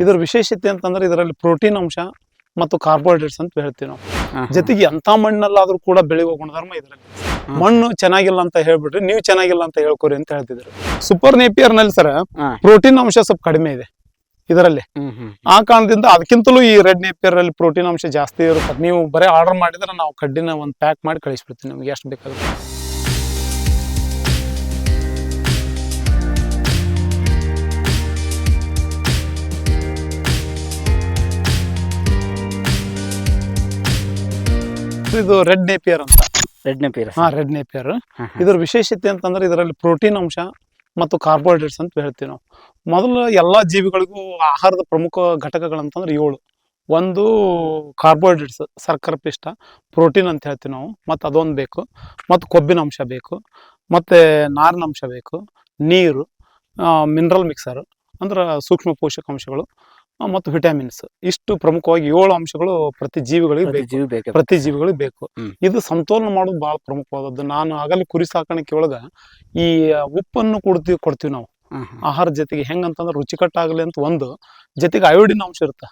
ಇದ್ರ ವಿಶೇಷತೆ ಅಂತಂದ್ರೆ ಇದರಲ್ಲಿ ಪ್ರೋಟೀನ್ ಅಂಶ ಮತ್ತು ಕಾರ್ಬೋಹೈಡ್ರೇಟ್ಸ್ ಅಂತ ಹೇಳ್ತೀವಿ ನಾವು. ಜೊತೆಗೆ ಎಂತ ಮಣ್ಣಲ್ಲಾದ್ರೂ ಕೂಡ ಬೆಳೆಯುವ ಗುಣಧರ್ಮ ಇದರಲ್ಲಿ. ಮಣ್ಣು ಚೆನ್ನಾಗಿಲ್ಲ ಅಂತ ಹೇಳ್ಬಿಟ್ರಿ ನೀವು ಚೆನ್ನಾಗಿಲ್ಲ ಅಂತ ಹೇಳ್ಕೊರಿ ಅಂತ ಹೇಳ್ತಿದ್ರು. Super ನೇಪಿಯರ್ನಲ್ಲಿ sir. ಪ್ರೋಟೀನ್ ಅಂಶ ಸ್ವಲ್ಪ ಕಡಿಮೆ ಇದೆ ಇದರಲ್ಲಿ. ಆ ಕಾರಣದಿಂದ ಅದಕ್ಕಿಂತಲೂ ಈ ರೆಡ್ ನೇಪಿಯರ್ ಅಲ್ಲಿ ಪ್ರೋಟೀನ್ ಅಂಶ ಜಾಸ್ತಿ ಇರುತ್ತೆ. ನೀವು ಬರೀ ಆರ್ಡರ್ ಮಾಡಿದ್ರೆ ನಾವು ಕಡ್ಡಿನ ಒಂದು ಪ್ಯಾಕ್ ಮಾಡಿ ಕಳಿಸ್ಬಿಡ್ತೀವಿ ನಿಮ್ಗೆ ಎಷ್ಟು ಬೇಕಾಗುತ್ತೆ ಇದು ರೆಡ್ ನೇಪಿಯರ್ ಅಂತ. ರೆಡ್ ನೇಪಿಯರ್ ಹಾ ರೆಡ್ ನೇಪಿಯರ್ ಇದರ ವಿಶೇಷತೆ ಅಂತಂದ್ರೆ ಇದರಲ್ಲಿ ಪ್ರೋಟೀನ್ ಅಂಶ ಮತ್ತು ಕಾರ್ಬೋಹೈಡ್ರೇಟ್ಸ್ ಅಂತ ಹೇಳ್ತೀವಿ ನಾವು. ಮೊದಲು ಎಲ್ಲಾ ಜೀವಿಗಳಿಗೂ ಆಹಾರದ ಪ್ರಮುಖ ಘಟಕಗಳಂತಂದ್ರೆ ಏಳು. ಒಂದು ಕಾರ್ಬೋಹೈಡ್ರೇಟ್ಸ್ ಸರ್ಕರ್ ಪಿಷ್ಟ ಪ್ರೋಟೀನ್ ಅಂತ ಹೇಳ್ತೀವಿ ನಾವು. ಮತ್ತು ಅದೊಂದು ಬೇಕು. ಮತ್ತು ಕೊಬ್ಬಿನ ಅಂಶ ಬೇಕು. ಮತ್ತು ನಾರಿನ ಅಂಶ ಬೇಕು. ನೀರು ಮಿನರಲ್ ಮಿಕ್ಸರ್ ಅಂದ್ರೆ ಸೂಕ್ಷ್ಮ ಪೋಷಕಾಂಶಗಳು. ಮತ್ತು ವಿಟಮಿನ್ಸ್. ಇಷ್ಟು ಪ್ರಮುಖವಾಗಿ ಏಳು ಅಂಶಗಳು ಪ್ರತಿ ಜೀವಿಗಳಿಗೆ ಬೇಕು. ಜೀವಿ ಬೇಕೇ ಪ್ರತಿ ಜೀವಿಗಳಿಗೆ ಬೇಕು. ಇದು ಸಮತೋಲನ ಮಾಡೋದು ಬಹಳ ಪ್ರಮುಖವಾದದ್ದು. ನಾನು ಆಗಲಿ ಕುರಿ ಸಾಕಾಣಿಕೆ ಒಳಗ ಈ ಉಪ್ಪನ್ನು ಕೊಡ್ತೀವಿ ಕೊಡ್ತೀವಿ ನಾವು. ಆಹಾರ ಜೊತೆಗೆ ಹೆಂಗಂತಂದ್ರೆ ರುಚಿಕಟ್ಟಾಗಲಿ ಅಂತ ಒಂದು ಜೊತೆಗೆ ಅಯೋಡಿನ್ ಅಂಶ ಇರುತ್ತೆ.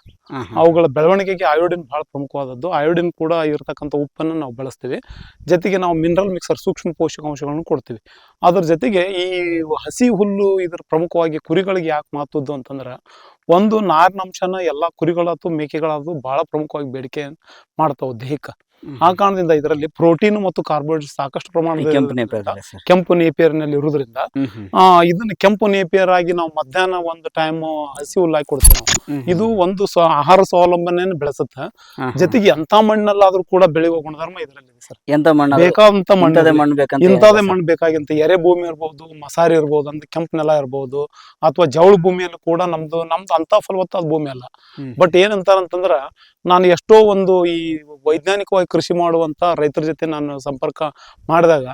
ಅವುಗಳ ಬೆಳವಣಿಗೆಗೆ ಅಯೋಡಿನ್ ಬಹಳ ಪ್ರಮುಖವಾದದ್ದು. ಅಯೋಡಿನ್ ಕೂಡ ಇರತಕ್ಕಂಥ ಉಪ್ಪನ್ನು ನಾವು ಬಳಸ್ತೀವಿ. ಜೊತೆಗೆ ನಾವು ಮಿನರಲ್ ಮಿಕ್ಸರ್ ಸೂಕ್ಷ್ಮ ಪೋಷಕಾಂಶಗಳನ್ನು ಕೊಡ್ತೀವಿ. ಅದ್ರ ಜೊತೆಗೆ ಈ ಹಸಿ ಹುಲ್ಲು ಇದ್ರ ಪ್ರಮುಖವಾಗಿ ಕುರಿಗಳಿಗೆ ಯಾಕೆ ಮಾತದ್ದು ಅಂತಂದ್ರೆ ಒಂದು ನಾರಿನ ಅಂಶನ ಎಲ್ಲ ಕುರಿಗಳಾತು ಮೇಕೆಗಳಾತು ಬಹಳ ಪ್ರಮುಖವಾಗಿ ಬೇಡಿಕೆ ಮಾಡ್ತಾವೆ ದೇಹಕ್ಕೆ. ಆ ಕಾರಣದಿಂದ ಇದರಲ್ಲಿ ಪ್ರೋಟೀನ್ ಮತ್ತು ಕಾರ್ಬೋಹೈಡ್ರೇಟ್ ಸಾಕಷ್ಟು ಪ್ರಮಾಣದ ಪ್ರಮಾಣದಲ್ಲಿ ಕೆಂಪು ನೇಪಿಯರ್ನಲ್ಲಿ ಇರುವುದರಿಂದ ಇದನ್ನ ಕೆಂಪು ನೇಪಿಯರ್ ಆಗಿ ನಾವು ಮಧ್ಯಾಹ್ನ ಒಂದು ಟೈಮ್ ಹಸಿ ಕೊಡ್ತೀವಿ ನಾವು ಹ್ಮ್ ಹ್ಮ್. ಇದು ಒಂದು ಆಹಾರ ಸ್ವಾವಲಂಬನೆಯನ್ನು ಬೆಳೆಸುತ್ತೆ. ಜೊತೆಗೆ ಎಂತ ಮಣ್ಣಲ್ಲಾದ್ರೂ ಕೂಡ ಬೆಳೆಯುವ ಗುಣಧರ್ಮ ಇದರಲ್ಲಿ ಇದೆ ಸರ್ ಎಂತ ಮಣ್ಣು? ಬೇಕಾದಂತ ಮಣ್ಣು ಇಂಥದೇ ಇರ್ಲಿ. ಮಣ್ಣು ಬೇಕಂತ ಇಂಥದೇ ಮಣ್ಣು ಬೇಕಾಗಿಂತ ಎರೆ ಭೂಮಿ ಇರ್ಬೋದು ಮಸಾರಿ ಇರ್ಬೋದು ಅಂತ ಕೆಂಪು ನೆಲ ಇರ್ಬೋದು ಅಥವಾ ಜವಳ ಭೂಮಿಯಲ್ಲಿ ಕೂಡ ನಮ್ದು ನಮ್ದು ಅಂತ ಫಲವತ್ತಾದ ಭೂಮಿ ಅಲ್ಲ. ಬಟ್ ಏನಂತಾರಂತಂದ್ರ ನಾನು ಎಷ್ಟೋ ಒಂದು ಈ ವೈಜ್ಞಾನಿಕವಾಗಿ ಕೃಷಿ ಮಾಡುವಂತ ರೈತರ ಜೊತೆ ನಾನು ಸಂಪರ್ಕ ಮಾಡಿದಾಗ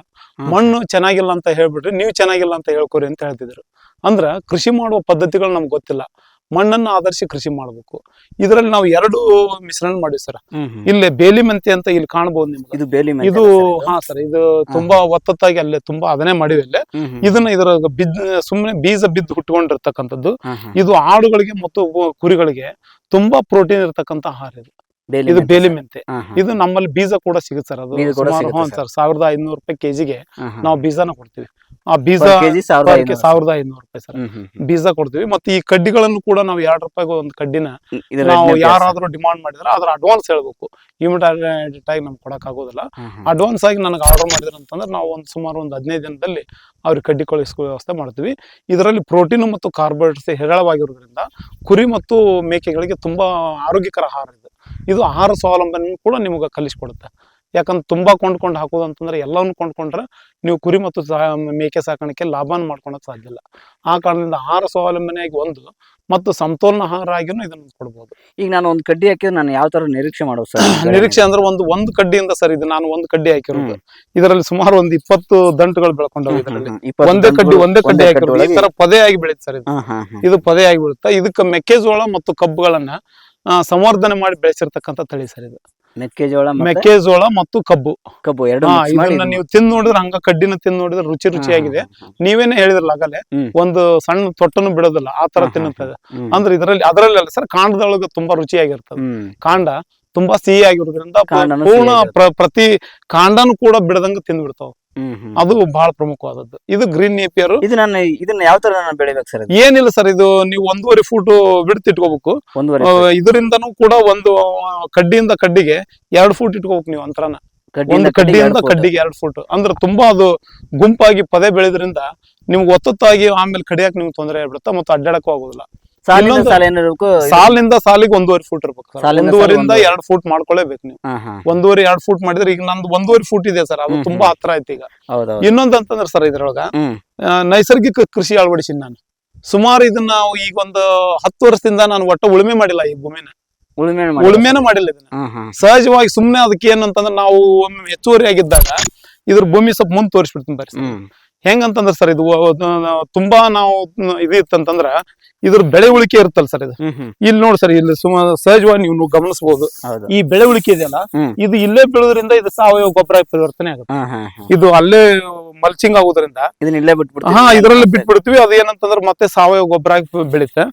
ಮಣ್ಣು ಚೆನ್ನಾಗಿಲ್ಲ ಅಂತ ಹೇಳ್ಬಿಟ್ರೆ ನೀವು ಚೆನ್ನಾಗಿಲ್ಲ ಅಂತ ಹೇಳ್ಕೊರಿ ಅಂತ ಹೇಳ್ತಿದ್ರು. ಅಂದ್ರ ಕೃಷಿ ಮಾಡುವ ಪದ್ಧತಿಗಳು ನಮ್ಗೆ ಗೊತ್ತಿಲ್ಲ. ಮಣ್ಣನ್ನು ಆಧರಿಸಿ ಕೃಷಿ ಮಾಡಬೇಕು. ಇದರಲ್ಲಿ ನಾವು ಎರಡು ಮಿಶ್ರಣ ಮಾಡಿವಿ ಸರ್. ಇಲ್ಲಿ ಬೇಲಿ ಮೆಂತೆ ಅಂತ ಇಲ್ಲಿ ಕಾಣಬಹುದು ನಿಮ್ಗೆ. ಇದು ಬೇಲಿ ಮೆಂತೆ ಇದು ಹಾ ಸರ್ ಇದು ತುಂಬಾ ಒತ್ತತ್ತಾಗಿ ಅಲ್ಲೇ ತುಂಬಾ ಅದನ್ನೇ ಮಾಡಿವಿ ಅಲ್ಲೇ. ಇದನ್ನ ಇದರ ಬಿದ್ ಸುಮ್ಮನೆ ಬೀಜ ಬಿದ್ದು ಹುಟ್ಕೊಂಡಿರ್ತಕ್ಕಂಥದ್ದು. ಇದು ಆಡುಗಳಿಗೆ ಮತ್ತು ಕುರಿಗಳಿಗೆ ತುಂಬಾ ಪ್ರೋಟೀನ್ ಇರತಕ್ಕಂತ ಆಹಾರ ಇದು. ಇದು ಬೇಲಿ ಮೆಂತೆ. ಇದು ನಮ್ಮಲ್ಲಿ ಬೀಜ ಕೂಡ ಸಿಗುತ್ತೆ ಸರ್ ಅದು. ಸುಮಾರು ಹ್ಞೂ ಸರ್. ಸಾವಿರದ ಐನೂರು ರೂಪಾಯಿ ಕೆಜಿಗೆ. ನಾವು ಬೀಜನ ಕೊಡ್ತೀವಿ. ಆ ಬೀಜ ಸಾವಿರದ ಐನೂರು ರೂಪಾಯಿ ಸರ್. ಬೀಜ ಕೊಡ್ತೀವಿ. ಮತ್ತೆ ಈ ಕಡ್ಡಿಗಳನ್ನು ಕೂಡ ನಾವು ಎರಡು ರೂಪಾಯಿಗೆ ಒಂದು ಕಡ್ಡಿನ ನಾವು. ಯಾರಾದ್ರೂ ಡಿಮಾಂಡ್ ಮಾಡಿದ್ರೆ ಅದ್ರ ಅಡ್ವಾನ್ಸ್ ಹೇಳ್ಬೇಕು. ಇಮಿಡಿಯೇಟ್ ಆಗಿ ನಮ್ಗೆ ಕೊಡಕ್ ಆಗೋದಿಲ್ಲ. ಅಡ್ವಾನ್ಸ್ ಆಗಿ ನನಗೆ ಆರ್ಡರ್ ಮಾಡಿದ್ರೆ ಅಂತಂದ್ರೆ ನಾವು ಒಂದು ಸುಮಾರು ಒಂದು ಹದಿನೈದು ದಿನದಲ್ಲಿ ಅವ್ರಿಗೆ ಕಡ್ಡಿ ಕಳಿಸ್ಕೊ ವ್ಯವಸ್ಥೆ ಮಾಡ್ತೀವಿ. ಇದರಲ್ಲಿ ಪ್ರೋಟೀನ್ ಮತ್ತು ಕಾರ್ಬೋಹೈಡ್ರೇಟ್ಸ್ ಹೇರಳವಾಗಿರೋದ್ರಿಂದ ಕುರಿ ಮತ್ತು ಮೇಕೆಗಳಿಗೆ ತುಂಬಾ ಆರೋಗ್ಯಕರ ಆಹಾರ ಇದು. ಇದು ಆಹಾರ ಸ್ವಾವಲಂಬನೆ ಕೂಡ ನಿಮಗೆ ಕಲಿಸ್ಕೊಡುತ್ತೆ. ಯಾಕಂದ್ರೆ ತುಂಬಾ ಕೊಂಡ್ಕೊಂಡು ಹಾಕೋದು ಅಂತಂದ್ರೆ ಎಲ್ಲವನ್ನು ಕೊಂಡ್ಕೊಂಡ್ರೆ ನೀವು ಕುರಿ ಮತ್ತು ಮೇಕೆ ಸಾಕಾಣಿಕೆ ಲಾಭನ ಮಾಡ್ಕೊಳಕ್ ಸಾಧ್ಯ ಇಲ್ಲ. ಆ ಕಾರಣದಿಂದ ಆಹಾರ ಸ್ವಾವಲಂಬನೆಯಾಗಿ ಒಂದು ಮತ್ತು ಸಮತೋಲನ ಆಹಾರ ಆಗಿನೂ ಇದನ್ನು ಕೊಡ್ಬೋದು. ಈಗ ನಾನು ಒಂದು ಕಡ್ಡಿ ಹಾಕಿದ್ರೆ ನಾನು ಯಾವ ತರ ನಿರೀಕ್ಷೆ ಮಾಡೋದು ಸರ್? ನಿರೀಕ್ಷೆ ಅಂದ್ರೆ ಒಂದು ಒಂದು ಕಡ್ಡಿಯಿಂದ ಸರ್ ಇದು ನಾನು ಒಂದು ಕಡ್ಡಿ ಹಾಕಿರೋದು. ಇದರಲ್ಲಿ ಸುಮಾರು ಒಂದು ಇಪ್ಪತ್ತು ದಂಟುಗಳು ಬೆಳ್ಕೊಂಡವು ಇದರಲ್ಲಿ. ಒಂದೇ ಕಡ್ಡಿ ಒಂದೇ ಕಡ್ಡಿ ಹಾಕಿರೋದು. ಈ ತರ ಪದೇ ಆಗಿ ಬೆಳೀತು ಸರ್ ಇದು. ಇದು ಪದೇ ಆಗಿ ಬೀಳುತ್ತೆ ಇದಕ್ಕೆ ಮೆಕ್ಕೆಜೋಳ ಮತ್ತು ಕಬ್ಬುಗಳನ್ನ ಸಂವರ್ಧನೆ ಮಾಡಿ ಬೆಳೆಸಿರ್ತಕ್ಕಂಥ ತಳಿ ಸರ್ ಇದು ಮೆಕ್ಕೆಜೋಳ ಮತ್ತೆ ಮೆಕ್ಕೆಜೋಳ ಮತ್ತು ಕಬ್ಬು ಕಬ್ಬು ಎರಡು ಹಾ mix ಮಾಡಿ ಇದನ್ನ ನೀವು ತಿಂದ್ ನೋಡಿದ್ರೆ ಹಂಗ ಕಡ್ಡಿನ ತಿಂದು ನೋಡಿದ್ರೆ ರುಚಿ ರುಚಿಯಾಗಿದೆ ನೀವೇನೇ ಹೇಳಿದ್ರಲ್ಲ ಆಗಲೇ ಹ್ಮ್. ಒಂದು ಸಣ್ಣ ತೊಟ್ಟನು ಬಿಡೋದಿಲ್ಲ ಆ ತರ ಹಾ, ಹಾ, ತಿನ್ನುತ್ತದೆ ಹ್ಮ್. ಅಂದ್ರೆ ಇದರಲ್ಲಿ ಅದರಲ್ಲಿ ಅಲ್ಲ ಸರ್ ಕಾಂಡದೊಳಗೆ ತುಂಬಾ ರುಚಿಯಾಗಿರ್ತದೆ ಹ್ಮ್. ಕಾಂಡ ತುಂಬಾ ಸಿಹಿ ಆಗಿರೋದ್ರಿಂದ ಕಾಂಡನೂ ಪೂರ್ಣ ಸಿಹಿಯಾಗಿರುತ್ತೆ. ಪ್ರ- ಪ್ರತಿ ಕಾಂಡನು ಕೂಡ ಬಿಡದಂಗ ತಿಂದ್ ಬಿಡ್ತಾವ ಹ್ಮ್, ಹ್ಮ್. ಅದು ಬಹಳ ಪ್ರಮುಖವಾದದ್ದು. ಇದು ಗ್ರೀನ್ ನೇಪಿಯರ್ ಇದು ನಾನು ಇದನ್ನ ಯಾವ ತರ ನಾನು ಬೆಳಿಬೇಕು ಸರ್ ಏನಿಲ್ಲ ಸರ್ ಇದು ನೀವು ಒಂದೂವರೆ ಫೂಟ್ ಬಿಡ್ತು ಇಟ್ಕೋಬೇಕು. ಒಂದೂವರೆ ಇದರಿಂದನೂ ಕೂಡ ಒಂದು ಕಡ್ಡಿಯಿಂದ ಕಡ್ಡಿಗೆ ಎರಡು ಫೂಟ್ ಇಟ್ಕೋಬೇಕು ನೀವು ಅಂತರನ ಒಂದು ಕಡ್ಡಿಯಿಂದ ಕಡ್ಡಿಗೆ ಎರಡು ಫೂಟ್. ಅಂದ್ರೆ ತುಂಬಾ ಅದು ಗುಂಪಾಗಿ ಪದೇ ಬೆಳೆದ್ರಿಂದ ನಿಮ್ಗೆ ಒತ್ತೊತ್ತಾಗಿ ಆಮೇಲೆ ಕಡಿಯಾಕ ನಿಮ್ಗೆ ತೊಂದರೆ ಆಗ್ಬಿಡುತ್ತೆ ಮತ್ತೆ ಅಡ್ಡಾಡಕ್ಕೂ ಆಗೋದಿಲ್ಲ. ಸಾಲಿನ ಸಾಲ ಏನಿರ್ಬೇಕು ಸಾಲಿನಿಂದ ಸಾಲಿಗೆ ಒಂದೂವರೆ ಫೂಟ್ ಇರ್ಬೇಕು ಒಂದೂವರೆಯಿಂದ ಒಂದೂವರೆ. ಎರಡು ಫೂಟ್ ಮಾಡ್ಕೊಳ್ಳೇಬೇಕು ನೀವು. ಒಂದೂವರೆ ಎರಡು ಫೂಟ್ ಮಾಡಿದ್ರೆ ಈಗ ನಂದು ಒಂದೂವರೆ ಫೂಟ್ ಇದೆ ಸರ್ ಅದು ತುಂಬಾ ಹತ್ರ ಆಯ್ತು ಈಗ. ಇನ್ನೊಂದು ಅಂತಂದ್ರೆ ಸರ್ ಇದ್ರೊಳಗ ನೈಸರ್ಗಿಕ ಕೃಷಿ ಅಳವಡಿಸಿನ ನಾನು. ಸುಮಾರು ಇದನ್ನ ನಾವು ಈಗ ಒಂದು ಹತ್ತು ವರ್ಷದಿಂದ ನಾನು ಒಟ್ಟ ಉಳುಮೆ ಮಾಡಿಲ್ಲ ಈ ಭೂಮಿನ. ಉಳುಮೆನ ಮಾಡಿಲ್ಲ ಇದನ್ನ. ಸಹಜವಾಗಿ ಸುಮ್ನೆ ಅದಕ್ಕೆ ಏನಂತಂದ್ರೆ ನಾವು ಹೆಚ್ಚುವರಿ ಆಗಿದ್ದಾಗ ಇದ್ರ ಭೂಮಿ ಸ್ವಲ್ಪ ಮುಂದೆ ತೋರಿಸ್ಬಿಡ್ತೀನಿ ಬರ್ರಿ ಹೆಂಗಂತಂದ್ರ ಸರ್ ಇದು ತುಂಬಾ ನಾವು ಇದು ಇತ್ತಂತಂದ್ರ ಇದ್ರ ಬೆಳೆ ಉಳಿಕೆ ಇರುತ್ತಲ್ಲ ಸರ್ ಇದು. ಇಲ್ಲಿ ನೋಡಿ ಸರ್ ಇಲ್ಲಿ ಸುಮಾರು ಸಹಜವಾಗಿ ನೀವು ಗಮನಿಸಬಹುದು ಈ ಬೆಳೆ ಉಳಿಕೆ ಇದೆಯಲ್ಲ. ಇದು ಇಲ್ಲೇ ಬೆಳೆದ್ರಿಂದ ಇದು ಸಾವಯವ ಗೊಬ್ಬರ ಪರಿವರ್ತನೆ ಆಗುತ್ತೆ. ಇದು ಅಲ್ಲೇ ಮಲ್ಚಿಂಗ್ ಆಗೋದ್ರಿಂದ ಇದನ್ನ ಇಲ್ಲೇ ಬಿಟ್ಬಿಡ್ತೀವಿ. ಹಾ ಇದರಲ್ಲಿ ಬಿಟ್ಬಿಡ್ತೀವಿ. ಅದು ಏನಂತಂದ್ರೆ ಮತ್ತೆ ಸಾವಯವ ಗೊಬ್ಬರ ಬೆಳೀತೆ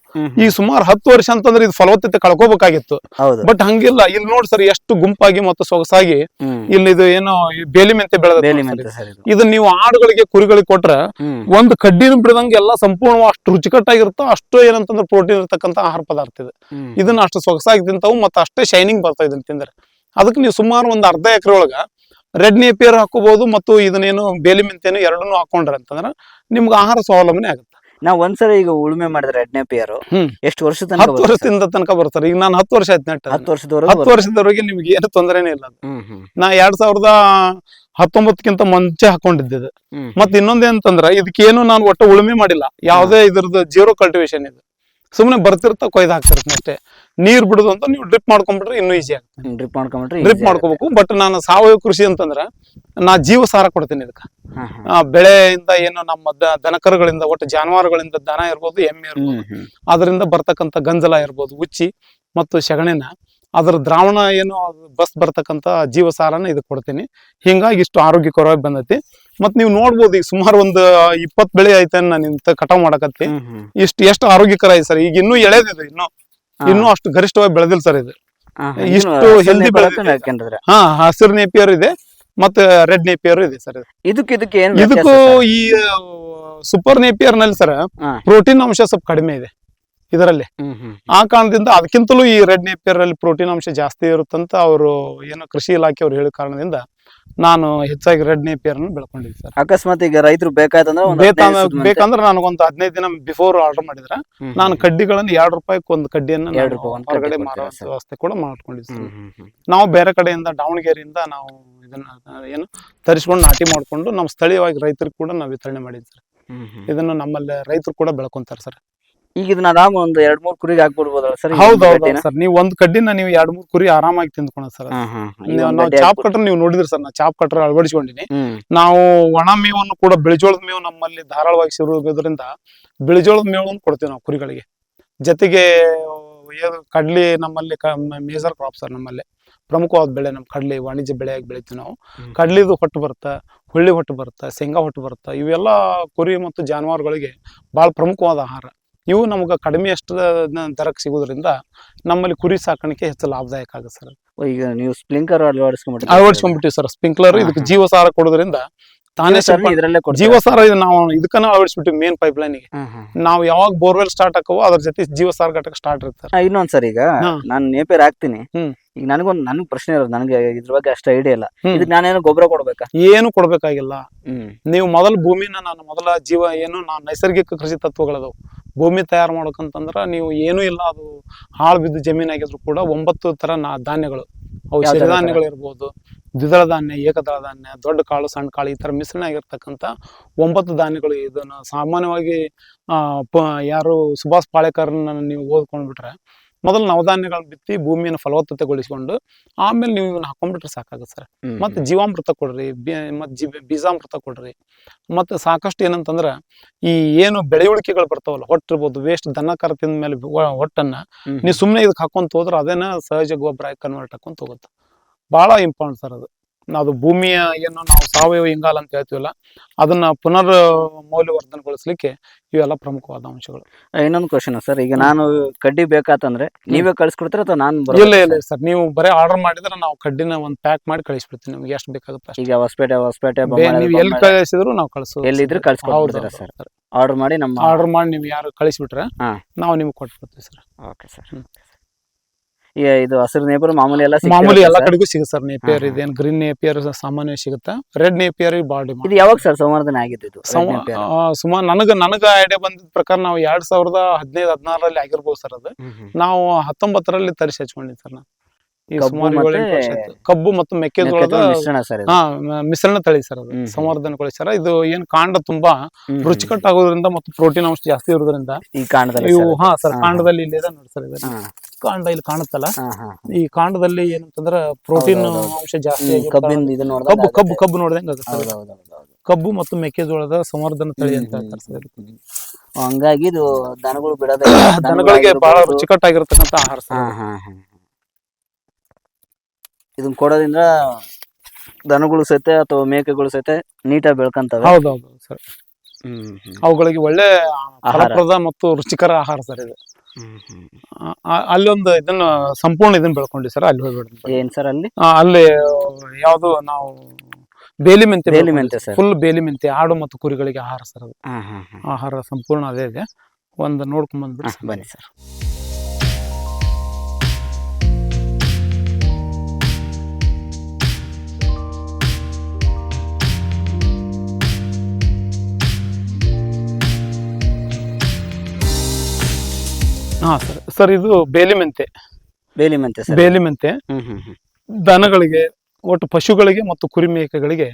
ಈ ಸುಮಾರು ಹತ್ತು ವರ್ಷ ಅಂತಂದ್ರೆ ಇದು ಫಲವತ್ತತೆ ಕಳ್ಕೋಬೇಕಾಗಿತ್ತು. ಬಟ್ ಹಂಗಿಲ್ಲ. ಇಲ್ಲಿ ನೋಡಿ ಸರ್ ಎಷ್ಟು ಗುಂಪಾಗಿ ಮತ್ತು ಸೊಗಸಾಗಿ ಇಲ್ಲಿ ಇದು ಏನೋ ಬೇಲಿ ಮೆಂತೆ ಬೆಳೆದ ಇದನ್ನ ನೀವು ಆಡುಗಳಿಗೆ ಕುರಿಗಳಿಗೆ ಕೊಟ್ರ ಒಂದ್ ಕಡ್ಡಿನ ಬಿಡದಂಗೆ ಎಲ್ಲ ಸಂಪೂರ್ಣ ಅಷ್ಟು ರುಚಿಕಟ್ಟಾಗಿರುತ್ತೋ ಅಷ್ಟು ಏನಂತಂದ್ರೆ ಪ್ರೋಟೀನ್ ಇರತಕ್ಕಂತ ಆಹಾರ ಪದಾರ್ಥ ಇದೆ. ಇದನ್ನ ಅಷ್ಟು ಸೊಗಸಾಗಿ ತಿಂತಾವು ಮತ್ತೆ ಅಷ್ಟೇ ಶೈನಿಂಗ್ ಬರ್ತಾ ಇದನ್ನ ತಿಂದ್ರೆ. ಅದಕ್ಕೆ ನೀವು ಸುಮಾರು ಒಂದು ಅರ್ಧ ಎಕರೆ ಒಳಗ ರೆಡ್ ನೇಪಿಯರ್ ಹಾಕೋಬಹುದು ಮತ್ತು ಇದನ್ನೇನು ಬೇಲಿ ಮೆಂತೇನು ಎರಡನ್ನೂ ಹಾಕೊಂಡ್ರೆ ಅಂತಂದ್ರೆ ನಿಮ್ಗೆ ಆಹಾರ ಸ್ವಾವಲಂಬನೆ ಆಗುತ್ತೆ. ನಾವ್ ಒಂದ್ಸರಿ ಈಗ ಉಳುಮೆ ಮಾಡಿದ್ರೆ ರೆಡ್ನೆ ಪಿಯರು ಹ್ಮ್. ಎಷ್ಟು ವರ್ಷ ಹತ್ತು ವರ್ಷದಿಂದ ತನಕ ಬರ್ತಾರೆ ಈಗ ನಾನು ಹತ್ತು ವರ್ಷ ಆಯ್ತು ನೆಟ್. ಹತ್ತು ವರ್ಷದವರೆಗೆ ಹತ್ತು ವರ್ಷದವರೆಗೆ ನಿಮ್ಗೆ ಏನು ತೊಂದರೆನೇ ಇಲ್ಲ ನಾ ಎರಡ್ ಸಾವಿರದ ಹತ್ತೊಂಬತ್ತಕ್ಕಿಂತ ಮುಂಚೆ ಹಾಕೊಂಡಿದ್ದೆ ಇದು. ಹ್ಮ್ ಮತ್ ಇನ್ನೊಂದೇನಂತಂದ್ರ ಇದಕ್ಕೇನು ನಾನು ಒಟ್ಟು ಉಳುಮೆ ಮಾಡಿಲ್ಲ. ಯಾವ್ದೇ ಇದ್ರದ್ದು ಜೀರೋ ಕಲ್ಟಿವೇಶನ್ ಇದು. ಸುಮ್ಮನೆ ಬರ್ತಿರ್ತಾ ಕೊಯ್ದು ಹಾಕ್ತಿರ್ತೀನಿ ಅಷ್ಟೇ. ನೀರ್ ಬಿಡುದು ಅಂತ ನೀವು ಡ್ರಿಪ್ ಮಾಡ್ಕೊಂಡ್ಬಿಟ್ರೆ ಇನ್ನೂ ಈಸಿ ಆಗ್ತದೆ. ಡ್ರಿಪ್ ಮಾಡ್ಕೊಬೇಕು ಡ್ರಿಪ್ ಮಾಡ್ಕೋಬೇಕು. ಬಟ್ ನಾನು ಸಾವಯವ ಕೃಷಿ ಅಂತಂದ್ರ ನಾ ಜೀವ ಸಾರ ಕೊಡ್ತೀನಿ ಇದಕ್ಕೆ. ಬೆಳೆಯಿಂದ ಏನು ನಮ್ಮ ದನಕರುಗಳಿಂದ ಒಟ್ಟು ಜಾನುವಾರುಗಳಿಂದ ದನ ಇರ್ಬೋದು ಎಮ್ಮೆ ಇರ್ಬೋದು. ಅದರಿಂದ ಬರ್ತಕ್ಕಂಥ ಗಂಜಲ ಇರ್ಬೋದು ಉಚ್ಚಿ ಮತ್ತು ಸಗಣಿನ ಅದ್ರ ದ್ರಾವಣ ಏನು ಬಸ್ ಬರ್ತಕ್ಕಂಥ ಜೀವಸಾರನ ಇದಕ್ಕೆ ಕೊಡ್ತೀನಿ ಹಿಂಗಾಗಿ ಇಷ್ಟು ಆರೋಗ್ಯಕರವಾಗಿ ಬಂದೈತಿ ಮತ್ ನೀವು ನೋಡ್ಬೋದು ಈಗ ಸುಮಾರು ಒಂದು ಇಪ್ಪತ್ ಬೆಳೆ ಐತೆ ನಾನು ಇಂತ ಕಟಾವ್ ಮಾಡಕತ್ತಿ ಇಷ್ಟು ಎಷ್ಟು ಆರೋಗ್ಯಕರ ಐತಿ ಸರ್ ಈಗ ಇನ್ನೂ ಎಳೆದಿದೆ ಇನ್ನು. ಇನ್ನೂ ಅಷ್ಟು ಗರಿಷ್ಠವಾಗಿ ಬೆಳೆದಿಲ್ಲ ಸರ್ ಇದು. ಇಷ್ಟು ಹೆಲ್ದಿ. ಹಾಕ್ಕೊಂಡ್ರೆ. ಹಾ ಹಸಿರು ನೇಪಿಯರ್ ಇದೆ ಮತ್ತೆ ರೆಡ್ ನೇಪಿಯರ್ ಇದೆ ಸರ್ ಇದಕ್ಕೆ ಇದಕ್ಕೆ ಏನ್ ಇದಕ್ಕೂ ಈ ಸೂಪರ್ ನೇಪಿಯರ್ನಲ್ಲಿ ಸರ್. ಪ್ರೋಟೀನ್ ಅಂಶ ಸ್ವಲ್ಪ ಕಡಿಮೆ ಇದೆ ಇದರಲ್ಲಿ. ಆ ಕಾರಣದಿಂದ ಅದಕ್ಕಿಂತಲೂ ಈ ರೆಡ್ ನೇಪಿಯರ್ ಅಲ್ಲಿ ಪ್ರೋಟೀನ್ ಅಂಶ ಜಾಸ್ತಿ ಇರುತ್ತಂತ ಅವರು ಏನೋ ಕೃಷಿ ಇಲಾಖೆ ಅವ್ರು ಹೇಳಿದ ಕಾರಣದಿಂದ ನಾನು ಹೆಚ್ಚಾಗಿ ರೆಡ್ ನೇಪಿಯರ್ ಅನ್ನು ಬೆಳ್ಕೊಂಡಿದ್ದೆ ಸರ್. ಅಕಸ್ಮಾತ್ ಈಗ ರೈತರು ಬೇಕಾಯ್ತಂದ್ರೆ ಬೇಕಂದ್ರೆ ನನಗೊಂದು ಹದಿನೈದು ದಿನ ಬಿಫೋರ್ ಆರ್ಡರ್ ಮಾಡಿದ್ರೆ ನಾನು ಕಡ್ಡಿಗಳನ್ನು ಎರಡು ರೂಪಾಯಿಗೆ ಒಂದು ಕಡ್ಡಿಯನ್ನು ಹೊರಗಡೆ ಮಾರೋ ವ್ಯವಸ್ಥೆ ಕೂಡ ಮಾಡ್ಕೊಂಡಿದ್ದೆ ನಾವು ಬೇರೆ ಕಡೆಯಿಂದ ದಾವಣಗೆರೆಯಿಂದ ನಾವು ಇದನ್ನ ಏನು ತರಿಸ್ಕೊಂಡು ನಾಟಿ ಮಾಡ್ಕೊಂಡು ನಮ್ಮ ಸ್ಥಳೀಯವಾಗಿ ರೈತರಿಗೆ ಕೂಡ ನಾವು ವಿತರಣೆ ಮಾಡಿದ್ವಿ ಸರ್. ಇದನ್ನು ನಮ್ಮಲ್ಲಿ ರೈತರು ಕೂಡ ಬೆಳ್ಕೊಂತಾರೆ ಸರ್. ಈಗ ಇದನ್ನ ಆರಾಮ ಒಂದು ಎರಡ್ ಮೂರ್ ಕುರಿಗೆ ಹಾಕ್ಬಿಡ್ಬೋದಲ್ಲ ಸರ್? ಹೌದು ಸರ್. ನೀವು ಒಂದ್ ಕಡ್ಡಿನ ನೀವು ಎರಡ್ ಮೂರ್ ಕುರಿ ಆರಾಮಾಗಿ ತಿಂದ್ಕೊಳ ಸರ್ ನೀವು- ಚಾಪ್ ಕಟ್ರ ನೀವು ನೋಡಿದ್ರಿ ಸರ್ ನಾ ಚಾಪ್ ಕಟ್ರ ಅಳವಡಿಸ್ಕೊಂಡಿನಿ. ನಾವು ಒಣ ಮೇವನ್ನು ಕೂಡ ಬಿಳಿಜೋಳದ ಮೇವು ನಮ್ಮಲ್ಲಿ ಧಾರಾಳವಾಗಿ ಸಿರುವುದರಿಂದ ಬಿಳಿಜೋಳದ ಮೇವನ್ನು ಕೊಡ್ತೀವಿ ನಾವು ಕುರಿಗಳಿಗೆ. ಜೊತೆಗೆ ಕಡ್ಲಿ ನಮ್ಮಲ್ಲಿ ಮೇಜರ್ ಕ್ರಾಪ್ ಸರ್ ನಮ್ಮಲ್ಲಿ. ಪ್ರಮುಖವಾದ ಬೆಳೆ ನಮ್ಮ ಕಡ್ಲಿ ವಾಣಿಜ್ಯ ಬೆಳೆಯಾಗಿ ಬೆಳಿತೀವಿ ನಾವು. ಕಡ್ಲಿದು ಹೊಟ್ಟು ಬರುತ್ತೆ ಹುಳ್ಳಿ ಹೊಟ್ಟು ಬರುತ್ತೆ ಶೇಂಗಾ ಹೊಟ್ಟು ಬರುತ್ತೆ ಇವೆಲ್ಲ ಕುರಿ ಮತ್ತು ಜಾನುವಾರುಗಳಿಗೆ ಭಾಳ ಪ್ರಮುಖವಾದ ಆಹಾರ. ಇವು ನಮ್ಗೆ ಕಡಿಮೆ ಅಷ್ಟು ದರಕ್ಕೆ ಸಿಗೋದ್ರಿಂದ ನಮ್ಮಲ್ಲಿ ಕುರಿ ಸಾಕಾಣಿಕೆ ಹೆಚ್ಚು ಲಾಭದಾಯಕ ಆಗುತ್ತೆ ಸರ್. ಈಗ ನೀವು ಸ್ಪ್ರಿಂಕ್ಲರ್ ಅಳವಡಿಸ್ಕೊಂಡ್ಬಿಟ್ಟು ಅಳವಡಿಸ್ಕೊಂಡ್ಬಿಟ್ಟಿವಿ ಸರ್. ಸ್ಪ್ರಿಂಕ್ಲರ್ ಇದಕ್ಕೆ ಜೀವಸಾರ ಕೊಡೋದ್ರಿಂದ ತಾನೇ ಇದ್ರಲ್ಲೇ? ಜೀವಸಾರ ಇದು ನಾವು ಇದಕ್ಕನ ಅಳವಡಿಸ್ಬಿಟ್ಟಿವಿ ಮೇನ್ ಪೈಪ್ ಲೈನ್ಗೆ ನಾವ್. ನಾವು ಯಾವಾಗ ಬೋರ್ವೆಲ್ ಸ್ಟಾರ್ಟ್ ಹಾಕೋ ಅದ್ರ ಜೊತೆ ಜೀವಸಾರ ಘಟಕ ಸ್ಟಾರ್ಟ್ ಇರ್ತಾರೆ ಇನ್ನೊಂದ್ಸರಿ ಇನ್ನೊಂದ್ ಸರ್ ಈಗ. ನಾನು ನೇಪೇರ್ ಹಾಕ್ತೀನಿ. ಈಗ ನನಗೊಂದು ನನಗೆ ಪ್ರಶ್ನೆ ಇರೋದು ನನಗೆ ಇದ್ರ ಬಗ್ಗೆ ಅಷ್ಟು ಐಡಿಯಾ ಇಲ್ಲ. ಇದಕ್ಕೆ ನಾನೇನು ಗೊಬ್ಬರ ಕೊಡ್ಬೇಕಾ? ಏನು ಕೊಡ್ಬೇಕಾಗಿಲ್ಲ. ನೀವು ಮೊದಲ ಭೂಮಿನ ನಾನು ಮೊದಲ ಜೀವ ಏನು ನಾ ನೈಸರ್ಗಿಕ ಕೃಷಿ ತತ್ವಗಳದವು. ಭೂಮಿ ತಯಾರು ಮಾಡ್ಬೇಕಂತಂದ್ರ ನೀವು ಏನೂ ಇಲ್ಲ ಅದು ಹಾಳು ಬಿದ್ದು ಜಮೀನಾಗಿದ್ರು ಕೂಡ ಒಂಬತ್ತು ತರ ನಾ ಧಾನ್ಯಗಳು. ಅವು ಸಿರಿಧಾನ್ಯಗಳು ಇರ್ಬೋದು. ದ್ವಿದಳ ಧಾನ್ಯ ಏಕದಳ ಧಾನ್ಯ ದೊಡ್ಡ ಕಾಳು ಸಣ್ಣ ಕಾಳು ಈ ತರ ಮಿಶ್ರಣ ಆಗಿರ್ತಕ್ಕಂಥ ಒಂಬತ್ತು ಧಾನ್ಯಗಳು ಇದನ್ನ ಸಾಮಾನ್ಯವಾಗಿ ಆ ಪ ಯಾರು ಸುಭಾಷ್ ಪಾಳೇಕರ್ನ ನೀವು ಓದ್ಕೊಂಡ್ಬಿಟ್ರೆ ಮೊದಲು ನವಧಾನ್ಯಗಳನ್ನ ಬಿತ್ತಿ ಭೂಮಿಯನ್ನು ಫಲವತ್ತತೆಗೊಳಿಸಿಕೊಂಡು ಆಮೇಲೆ ನೀವು ಇವನ್ನ ಹಾಕೊಂಡ್ಬಿಟ್ರೆ ಸಾಕಾಗುತ್ತೆ ಸರ್. ಮತ್ತೆ ಜೀವಾಮೃತ ಕೊಡ್ರಿ ಮತ್ತೆ ಬೀಜಾಮೃತ ಕೊಡ್ರಿ ಮತ್ತೆ ಸಾಕಷ್ಟು ಏನಂತಂದ್ರ ಈ ಏನು ಬೆಳೆ ಉಳಿಕೆಗಳು ಬರ್ತಾವಲ್ಲ ಹೊಟ್ಟಿರ್ಬೋದು ವೇಸ್ಟ್ ದನ ಕರ ತಿಂದ ಮೇಲೆ ಹೊಟ್ಟನ್ನ. ನೀವು ಸುಮ್ಮನೆ ಇದಕ್ಕೆ ಹಾಕೊಂತ ಹೋದ್ರೆ ಅದೇನ ಸಹಜ ಗೊಬ್ಬರ ಕನ್ವರ್ಟ್ ಹಾಕೊಂತ ಹೋಗುತ್ತೆ ಬಹಳ ಇಂಪಾರ್ಟೆಂಟ್ ಸರ್ ಅದು ಅದು ಭೂಮಿಯ ಏನು ನಾವು ಸಾವಯವ ಇಂಗಾಲ ಅಂತ ಹೇಳ್ತೀವಲ್ಲ ಅದನ್ನ ಪುನರ್ ಮೌಲ್ಯವರ್ಧನೆಗೊಳಿಸ್ಲಿಕ್ಕೆ ಇವೆಲ್ಲ ಪ್ರಮುಖವಾದ ಅಂಶಗಳು. ಇನ್ನೊಂದು ಕ್ವಶನ್ ಸರ್ ಈಗ ನಾನು ಕಡ್ಡಿ ಬೇಕಾತಂದ್ರೆ ನೀವೇ ಕಳಿಸ್ಕೊಡ್ತೀರ ಅಥವಾ ನಾನು ಇಲ್ಲ ಇಲ್ಲ ಸರ್ ನೀವು ಬರೀ ಆರ್ಡರ್ ಮಾಡಿದ್ರೆ ನಾವು ಕಡ್ಡಿನ ಒಂದು ಪ್ಯಾಕ್ ಮಾಡಿ ಕಳಿಸ್ಬಿಡ್ತೀವಿ ನಿಮ್ಗೆ ಎಷ್ಟು ಬೇಕಾಗುತ್ತೆ ಈಗ ಹೊಸಪೇಟೆ ಹೊಸಪೇಟೆ ನೀವು ಎಲ್ಲಿ ಕಳಿಸಿದ್ರು ನಾವು ಕಳಿಸೋ ಎಲ್ಲಿದ್ರು ಕಳ್ಸ್ಕೊಡ್ತೀರಾ ಸರ್ ಆರ್ಡರ್ ಮಾಡಿ ನಮ್ಮ ಆರ್ಡರ್ ಮಾಡಿ ನೀವು ಯಾರು ಕಳಿಸ್ಬಿಟ್ರೆ. ನಾವು ನಿಮ್ಗೆ ಕೊಟ್ಬಿಡ್ತೀವಿ ಸರ್ ಓಕೆ ಸರ್. ಇದು ಹಸಿರು ನೇಪಿಯರ್ ಮಾಮೂಲಿ ಎಲ್ಲ ಮಾಮೂಲಿ ಎಲ್ಲ? ಕಡೆಗೂ ಸಿಗುತ್ತೆ ಸರ್ ನೇಪಿಯರ್. ಇದೇನು ಗ್ರೀನ್ ನೇಪಿಯರ್ ಸಾಮಾನ್ಯ ಸಿಗುತ್ತೆ. ರೆಡ್ ನೇಪಿಯರ್ ಬಾಡಿ ಇದು ಯಾವಾಗ ಸರ್ ಸಂವರ್ಧನೆ ಆಗಿದ್ದು ಇದು? ಸುಮಾರು ನನಗ ನನಗ ಐಡಿಯಾ ಬಂದಿದ್ದ ಪ್ರಕಾರ ನಾವು ಎರಡ್ ಸಾವಿರದ ಹದಿನೈದು ಹದಿನಾರರಲ್ಲಿ ಆಗಿರ್ಬೋದು ಸರ್ ಅದು. ನಾವು ಹತ್ತೊಂಬತ್ತರಲ್ಲಿ ತರಿಸಿ ಹಚ್ಕೊಂಡಿದ್ವಿ ಸರ್ ನಾನು ಕಬ್ಬು ಮತ್ತೆ ಮೆಕ್ಕೆಜೋಳದ ಮಿಶ್ರಣ ಸರ್ ಇದು. ಹಾ ಮಿಶ್ರಣ ತಳಿ ಸರ್ ಅದು. ಸಂವರ್ಧನಗೊಳಿ ಸರ್. ಇದು ಏನ್ ಕಾಂಡ ತುಂಬಾ ರುಚಿಕಟ್ಟಾಗೋದ್ರಿಂದ ಮತ್ತು ಪ್ರೋಟೀನ್ ಅಂಶ ಜಾಸ್ತಿ ಇರೋದ್ರಿಂದ ಈ ಕಾಂಡದಲ್ಲಿ ಇವು ಹಾ ಸರ್ ಕಾಂಡದಲ್ಲಿ ಇಲ್ಲಿ ಇದೆ ನೋಡಿ ಸರ್ ಕಾಂಡ ಇಲ್ಲಿ ಕಾಣುತ್ತಲ್ಲ. ಈ ಕಾಂಡದಲ್ಲಿ ಏನಂತಂದ್ರ ಪ್ರೋಟೀನ್. ಅಂಶ ಜಾಸ್ತಿ ಕಬ್ಬು ಕಬ್ಬು ಕಬ್ಬು ನೋಡಿದಂಗ ಕಬ್ಬು ಮತ್ತು ಮೆಕ್ಕೆಜೋಳದ ಸಂವರ್ಧನ ತಳಿ ಅಂತ ಹಂಗಾಗಿ ಇದು ದನಗಳು ಬಿಡದ ದನಗಳಿಗೆ ಬಹಳ ರುಚಿಕಟ್ಟಾಗಿರತಕ್ಕಂತ ಆಹಾರ ಇದನ್ನ ಕೊಡೋದ್ರಿಂದ ದನಗಳು ಸಹಿತ ಅಥವಾ ಮೇಕೆಗಳು ಸಹಿತ ನೀಟಾಗಿ ಬೆಳ್ಕಂತವೆ. ಹೌದೌದು ಸರ್. ಅವುಗಳಿಗೆ ಒಳ್ಳೆ ಆಹಾರ. ಮತ್ತು ರುಚಿಕರ ಆಹಾರ ಸರ್ ಇದು. ಅಲ್ಲೊಂದು ಇದನ್ನ ಸಂಪೂರ್ಣ ಇದನ್ನ ಬೆಳ್ಕೊಂಡಿ ಸರ್ ಅಲ್ಲಿ ಹೋಗ್ಬಿಡ್ರಿ ಏನ್ ಸರ್ ಅಲ್ಲಿ? ಅಲ್ಲಿ ಯಾವುದು ನಾವು ಬೇಲಿ ಮೆಂತೆ ಬೇಲಿ ಮೆಂತೆ ಸರ್. ಫುಲ್ ಬೇಲಿ ಮೆಂತೆ ಆಡು ಮತ್ತು ಕುರಿಗಳಿಗೆ ಆಹಾರ ಸರ್ ಅದು. ಆಹಾರ ಸಂಪೂರ್ಣ ಅದೇ ಇದೆ. ಒಂದು ನೋಡ್ಕೊಂಡ್ ಬಂದ್ಬಿಟ್ಟು ಬನ್ನಿ ಸರ್. ಹಾ ಸರ್ ಸರ್ ಇದು ಬೇಲಿ ಮೆಂತೆ ಬೇಲಿ ಮೆಂತೆ ಸರ್ ಬೇಲಿ ಮೆಂತೆ ಹ್ಮ್ ಹ್ಮ್ ಹ್ಮ್. ದನಗಳಿಗೆ ಒಟ್ಟು ಪಶುಗಳಿಗೆ ಮತ್ತು ಕುರಿ ಮೇಕೆಗಳಿಗೆ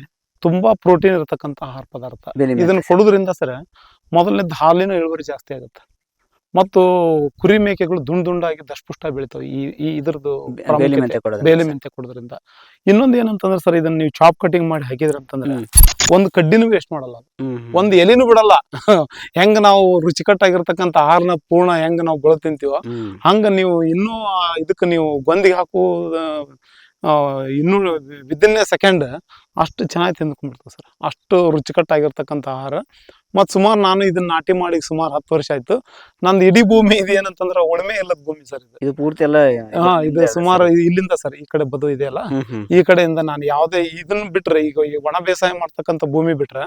ತುಂಬಾ ಪ್ರೋಟೀನ್ ಇರತಕ್ಕಂತ ಆಹಾರ ಪದಾರ್ಥ. ಬೇಲಿ ಮೆಂತೆ ಇದನ್ನ ಕೊಡೋದ್ರಿಂದ ಸರ್ ಮೊದಲನೇದು ಹಾಲಿನ ಇಳುವರಿ ಜಾಸ್ತಿ ಆಗುತ್ತೆ. ಮತ್ತು ಕುರಿ ಮೇಕೆಗಳು ದುಂಡ್ ದುಂಡಾಗಿ ದಷ್ಟಪುಷ್ಟ ಬೆಳಿತಾವೆ. ಈ ಈ ಇದ್ರದ್ದು ಬೇಲಿ ಮೆಂತೆ ಕೊಡೋದು ಬೇಲಿ ಮೆಂತೆ ಕೊಡೋದ್ರಿಂದ. ಇನ್ನೊಂದು ಏನಂತಂದ್ರೆ ಸರ್ ಇದನ್ನ ನೀವು ಚಾಪ್ ಕಟಿಂಗ್ ಮಾಡಿ ಹಾಕಿದ್ರಿ ಅಂತಂದ್ರೆ ಹ್ಮ್. ಒಂದು ಕಡ್ಡಿನೂ ವೇಸ್ಟ್ ಮಾಡಲ್ಲ. ಒಂದು ಎಲೆನೂ ಬಿಡಲ್ಲ. ಹೆಂಗ ನಾವು ರುಚಿಕಟ್ಟಾಗಿರ್ತಕ್ಕಂಥ ಆಹಾರನ ಪೂರ್ಣ ಹೆಂಗ ನಾವು ಬೆಳೆ ತಿಂತೀವೋ ಹಂಗ ನೀವು ಇನ್ನೂ ಇದಕ್ಕೆ ನೀವು ಗೊಂದಿಗೆ ಹಾಕುವ ಇನ್ನೂ ವಿದಿನ್ ಎ ಸೆಕೆಂಡ್ ಅಷ್ಟು ಚೆನ್ನಾಗಿ ತಿಂದ್ಕೊಂಡ್ಬಿಡ್ತದೆ ಸರ್. ಅಷ್ಟು ರುಚಿಕಟ್ಟಾಗಿರ್ತಕ್ಕಂಥ ಆಹಾರ. ಮತ್ತು ಸುಮಾರು ನಾನು ಇದನ್ನ ನಾಟಿ ಮಾಡಿ ಸುಮಾರು ಹತ್ತು ವರ್ಷ ಆಯ್ತು. ನಂದು ಇಡೀ ಭೂಮಿ ಇದೆ ಏನಂತಂದ್ರೆ ಉಳುಮೆ ಇಲ್ಲದ ಭೂಮಿ ಸರ್ ಇದು. ಇದು ಪೂರ್ತಿ ಎಲ್ಲ ಹಾ ಇದು ಸುಮಾರು ಇಲ್ಲಿಂದ ಸರ್ ಈ ಕಡೆ ಬದು ಇದೆಯಲ್ಲ ಈ ಕಡೆಯಿಂದ ನಾನು ಯಾವುದೇ ಇದನ್ನ ಬಿಟ್ರೆ ಈಗ ಈ ಒಣ ಬೇಸಾಯ ಮಾಡ್ತಕ್ಕಂಥ ಭೂಮಿ ಬಿಟ್ರೆ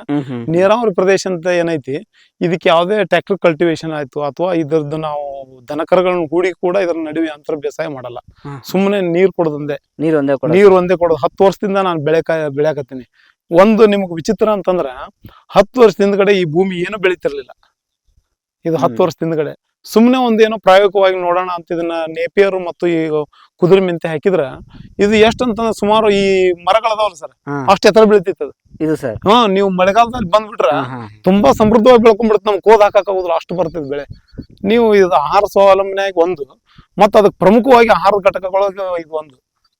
ನೀರಾವರಿ ಪ್ರದೇಶ ಅಂತ ಏನೈತಿ ಇದಕ್ಕೆ ಯಾವುದೇ ಟ್ರ್ಯಾಕ್ಟರ್ ಕಲ್ಟಿವೇಶನ್ ಆಯ್ತು ಅಥವಾ ಇದ್ರದ್ದು ನಾವು ದನಕರಗಳನ್ನ ಹೂಡಿ ಕೂಡ ಇದ್ರ ನಡುವೆ ಅಂತರ ಬೇಸಾಯ ಮಾಡಲ್ಲ. ಸುಮ್ಮನೆ ನೀರ್ ಕೊಡೋದೊಂದೇ ನೀರ್ ಒಂದೇ ನೀರ್ ನೀರು ಒಂದೇ ಕೊಡೋದು. ಹತ್ತು ವರ್ಷದಿಂದ ನಾನು ಬೆಳೆ ಬೆಳೆಯಕತ್ತೀನಿ. ಒಂದು ನಿಮ್ಗೆ ವಿಚಿತ್ರ ಅಂತಂದ್ರ ಹತ್ತು ವರ್ಷ ಹಿಂದ್ಗಡೆ ಈ ಭೂಮಿ ಏನು ಬೆಳೀತಿರ್ಲಿಲ್ಲ ಇದು ಹತ್ತು ವರ್ಷ ವರ್ಷದ ಹಿಂದ್ಗಡೆ ಸುಮ್ಮನೆ ಒಂದೇನೋ ಪ್ರಾಯೋಗಿಕವಾಗಿ ನೋಡೋಣ ಅಂತ ಇದನ್ನ ನೇಪಿಯರು ಮತ್ತು ಈ ಕುದುರೆ ಮೆಂತೆ ಹಾಕಿದ್ರ ಇದು ಎಷ್ಟು ಅಂತಂದ್ರೆ ಸುಮಾರು ಈ ಮರಗಳದಾವಲ್ಲ ಸರ್. ಅಷ್ಟು ಎತ್ತರ ಬೆಳಿತಿತ್ತು ಅದು. ಇದು ಸರ್ ಹಾ ನೀವು ಮಳೆಗಾಲದಲ್ಲಿ ಬಂದ್ಬಿಟ್ರ. ತುಂಬಾ ಸಮೃದ್ಧವಾಗಿ ಬೆಳ್ಕೊಂಡ್ಬಿಡುತ್ತೆ ನಮ್ಗೆ ಕೋದ್ ಹಾಕಕ್ ಆಗುದಿಲ್ಲ ಅಷ್ಟು ಬರ್ತದೆ ಬೆಳೆ ನೀವು ಇದು ಆಹಾರ ಸ್ವಾವಲಂಬನೆಯಾಗಿ ಒಂದು ಮತ್ತು ಅದಕ್ಕೆ ಪ್ರಮುಖವಾಗಿ ಆಹಾರದ ಘಟಕಗಳಿಗೆ ಇದು ಒಂದು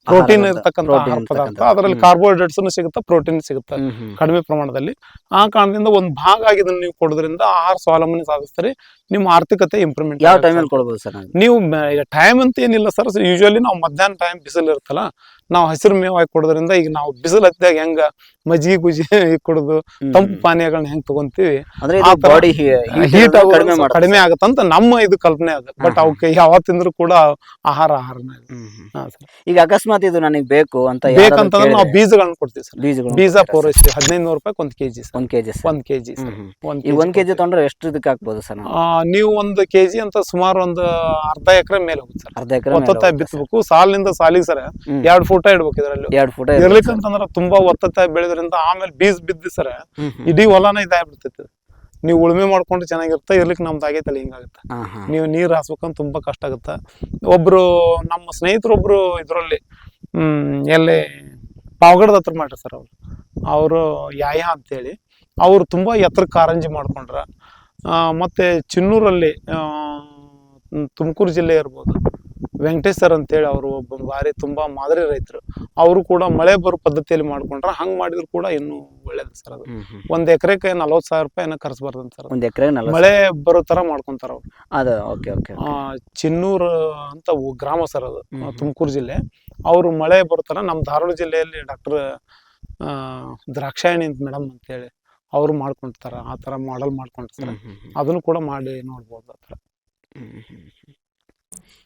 ಪ್ರೋಟೀನ್ ಇರತಕ್ಕಂತ ಇರ್ತಕ್ಕಂಥ ಆಹಾರ ಪದಾರ್ಥ. ಅದರಲ್ಲಿ. ಕಾರ್ಬೋಹೈಡ್ರೇಟ್ಸ್ ಸಿಗುತ್ತೆ ಪ್ರೋಟೀನ್ ಸಿಗುತ್ತೆ. ಕಡಿಮೆ ಪ್ರಮಾಣದಲ್ಲಿ ಆ ಕಾರಣದಿಂದ ಒಂದು ಭಾಗ ಇದನ್ನ ನೀವು ಕೊಡೋದ್ರಿಂದ ಆಹಾರ ಸ್ವಾವಲಂಬನೆ ಸಾಧಿಸ್ತಾರೆ ನಿಮ್ಮ ಆರ್ಥಿಕತೆ ಇಂಪ್ರೂವ್ಮೆಂಟ್ ಯಾವ ಟೈಮಲ್ಲಿ ಕೊಡ್ಬೋದು ಸರ್ ನೀವು ಟೈಮ್ ಅಂತ ಏನಿಲ್ಲ ಸರ್ ಯೂಶುವಲಿ ನಾವು ಮಧ್ಯಾಹ್ನ ಟೈಮ್ ಬಿಸಿಲು ಇರುತ್ತಲ್ಲ ನಾವು ಹಸಿರು ಮೇವು ಹಾಕಿ ಕೊಡೋದ್ರಿಂದ ಈಗ ನಾವು ಬಿಸಿಲು ಹತ್ತಿದಾಗ ಹೆಂಗ ಮಜ್ಜಿಗೆ ಗುಜಿ ಕುಡಿದು. ತಂಪು ಪಾನೀಯಗಳನ್ನ ಹೆಂಗ್ ತಗೊಂತೀವಿ ಹೀಟ್ ಕಡಿಮೆ ಕಡಿಮೆ ಆಗತ್ತಂತ ನಮ್ಮ ಇದು ಕಲ್ಪನೆ ಅದು. ಬಟ್ ಅವಕ್ಕೆ ಯಾವ ತಿಂದ್ರು ಕೂಡ ಆಹಾರ ಆಹಾರ ಈಗ ಅಕಸ್ಮಾತ್ ಇದು ನನಗೆ ಬೇಕು ಅಂತ ಬೇಕಂತಂದ್ರೆ ನಾವು ಬೀಜಗಳನ್ನ ಕೊಡ್ತೀವಿ ಸರ್. ಬೀಜಗಳು ಬೀಜ ಪೂರೈಸ್ತೀವಿ ಹದಿನೈದು ನೂರು ರೂಪಾಯಿ ಒಂದ್ ಕೆಜಿ ಒಂದ್ ಕೆಜಿ ಒಂದ್ ಕೆಜಿ. ಒಂದ್ ಈಗ ಒಂದ್ ಕೆಜಿ ತೊಗೊಂಡ್ರೆ ಎಷ್ಟು ಇದಕ್ಕೆ ಹಾಕ್ಬೋದು ಸರ್ ನೀವು ಒಂದು ಕೆಜಿ ಅಂತ ಸುಮಾರು ಒಂದು ಅರ್ಧ ಎಕರೆ ಮೇಲೆ ಹೋಗುತ್ತೆ ಸರ್. ಅರ್ಧ ಎಕರೆ ಒತ್ತೊತ್ತಾಗಿ ಬಿತ್ತಬೇಕು ಸಾಲಿನಿಂದ ಸಾಲಿಗೆ ಸರ್ ಎರಡು ಫೂಟ ಇಡ್ಬೇಕು ಇದರಲ್ಲಿ. ಎರಡು ಫುಟ ಇರ್ಲಿಕ್ಕಂತಂದ್ರ ತುಂಬಾ ಒತ್ತತ್ತಾಗಿ ಬೆಳೆದ್ರಿಂದ ಆಮೇಲೆ ಬೀಜ ಬಿದ್ದಿ ಸರ್ ಇಡೀ ಹೊಲನ ಇದಾಗ್ಬಿಡ್ತೈತಿ. ನೀವು ಉಳುಮೆ ಮಾಡ್ಕೊಂಡು ಚೆನ್ನಾಗಿರುತ್ತೆ ಇರ್ಲಿಕ್ಕೆ ನಮ್ದು ಆಗೈತಲ್ಲ ಹಿಂಗಾಗುತ್ತೆ. ನೀವು ನೀರು ಹಾಸ್ಬೇಕಂತ ತುಂಬಾ ಕಷ್ಟ ಆಗುತ್ತೆ. ಒಬ್ರು ನಮ್ಮ ಸ್ನೇಹಿತರೊಬ್ರು ಇದರಲ್ಲಿ ಹ್ಮ್ ಎಲ್ಲಿ ಪಾವಗಡದ ಹತ್ರ ಮಾಡ್ರಿ ಸರ್ ಅವ್ರು. ಅವರು ಯಾಯ ಅಂತೇಳಿ ಅವ್ರು ತುಂಬಾ ಎತ್ತರ ಕಾರಂಜಿ ಮಾಡ್ಕೊಂಡ್ರ. ಮತ್ತೆ ಚಿನ್ನೂರಲ್ಲಿ ತುಮಕೂರು ಜಿಲ್ಲೆ ಇರ್ಬೋದು. ವೆಂಕಟೇಶ್ ಸರ್ ಅಂತೇಳಿ ಅವರು ಒಬ್ಬ ಭಾರಿ ತುಂಬಾ ಮಾದರಿ ರೈತರು. ಅವರು ಕೂಡ ಮಳೆ ಬರೋ ಪದ್ಧತಿಯಲ್ಲಿ ಮಾಡ್ಕೊಂಡ್ರ ಹಂಗೆ ಮಾಡಿದ್ರು ಕೂಡ ಇನ್ನೂ ಒಳ್ಳೇದು ಸರ್ ಅದು. ಒಂದು ಎಕರೆಗೆ ನಲ್ವತ್ತು ಸಾವಿರ ರೂಪಾಯಿ ಏನೋ ಖರ್ಚು ಸರ್ ಒಂದು ಎಕರೆ ಮಳೆ ಬರೋ ಥರ ಮಾಡ್ಕೊಂತಾರ ಅವ್ರು. ಅದು ಓಕೆ ಓಕೆ ಚಿನ್ನೂರು ಅಂತ ಗ್ರಾಮ ಸರ್ ಅದು. ತುಮಕೂರು ಜಿಲ್ಲೆ. ಅವರು ಮಳೆ ಬರ್ತಾರ ನಮ್ಮ ಧಾರವಾಡ ಜಿಲ್ಲೆಯಲ್ಲಿ ಡಾಕ್ಟರ್ ದ್ರಾಕ್ಷಾಯಣಿ ಅಂತ ಮೇಡಮ್ ಅಂತೇಳಿ. ಅವರು ಮಾಡ್ಕೊಂತಾರ ಆ ತರ ಮಾಡೆಲ್ ಮಾಡ್ಕೊಂತಾರೆ ಅದನ್ನು ಕೂಡ ಮಾಡಿ ನೋಡ್ಬೋದು ಆ ಥರ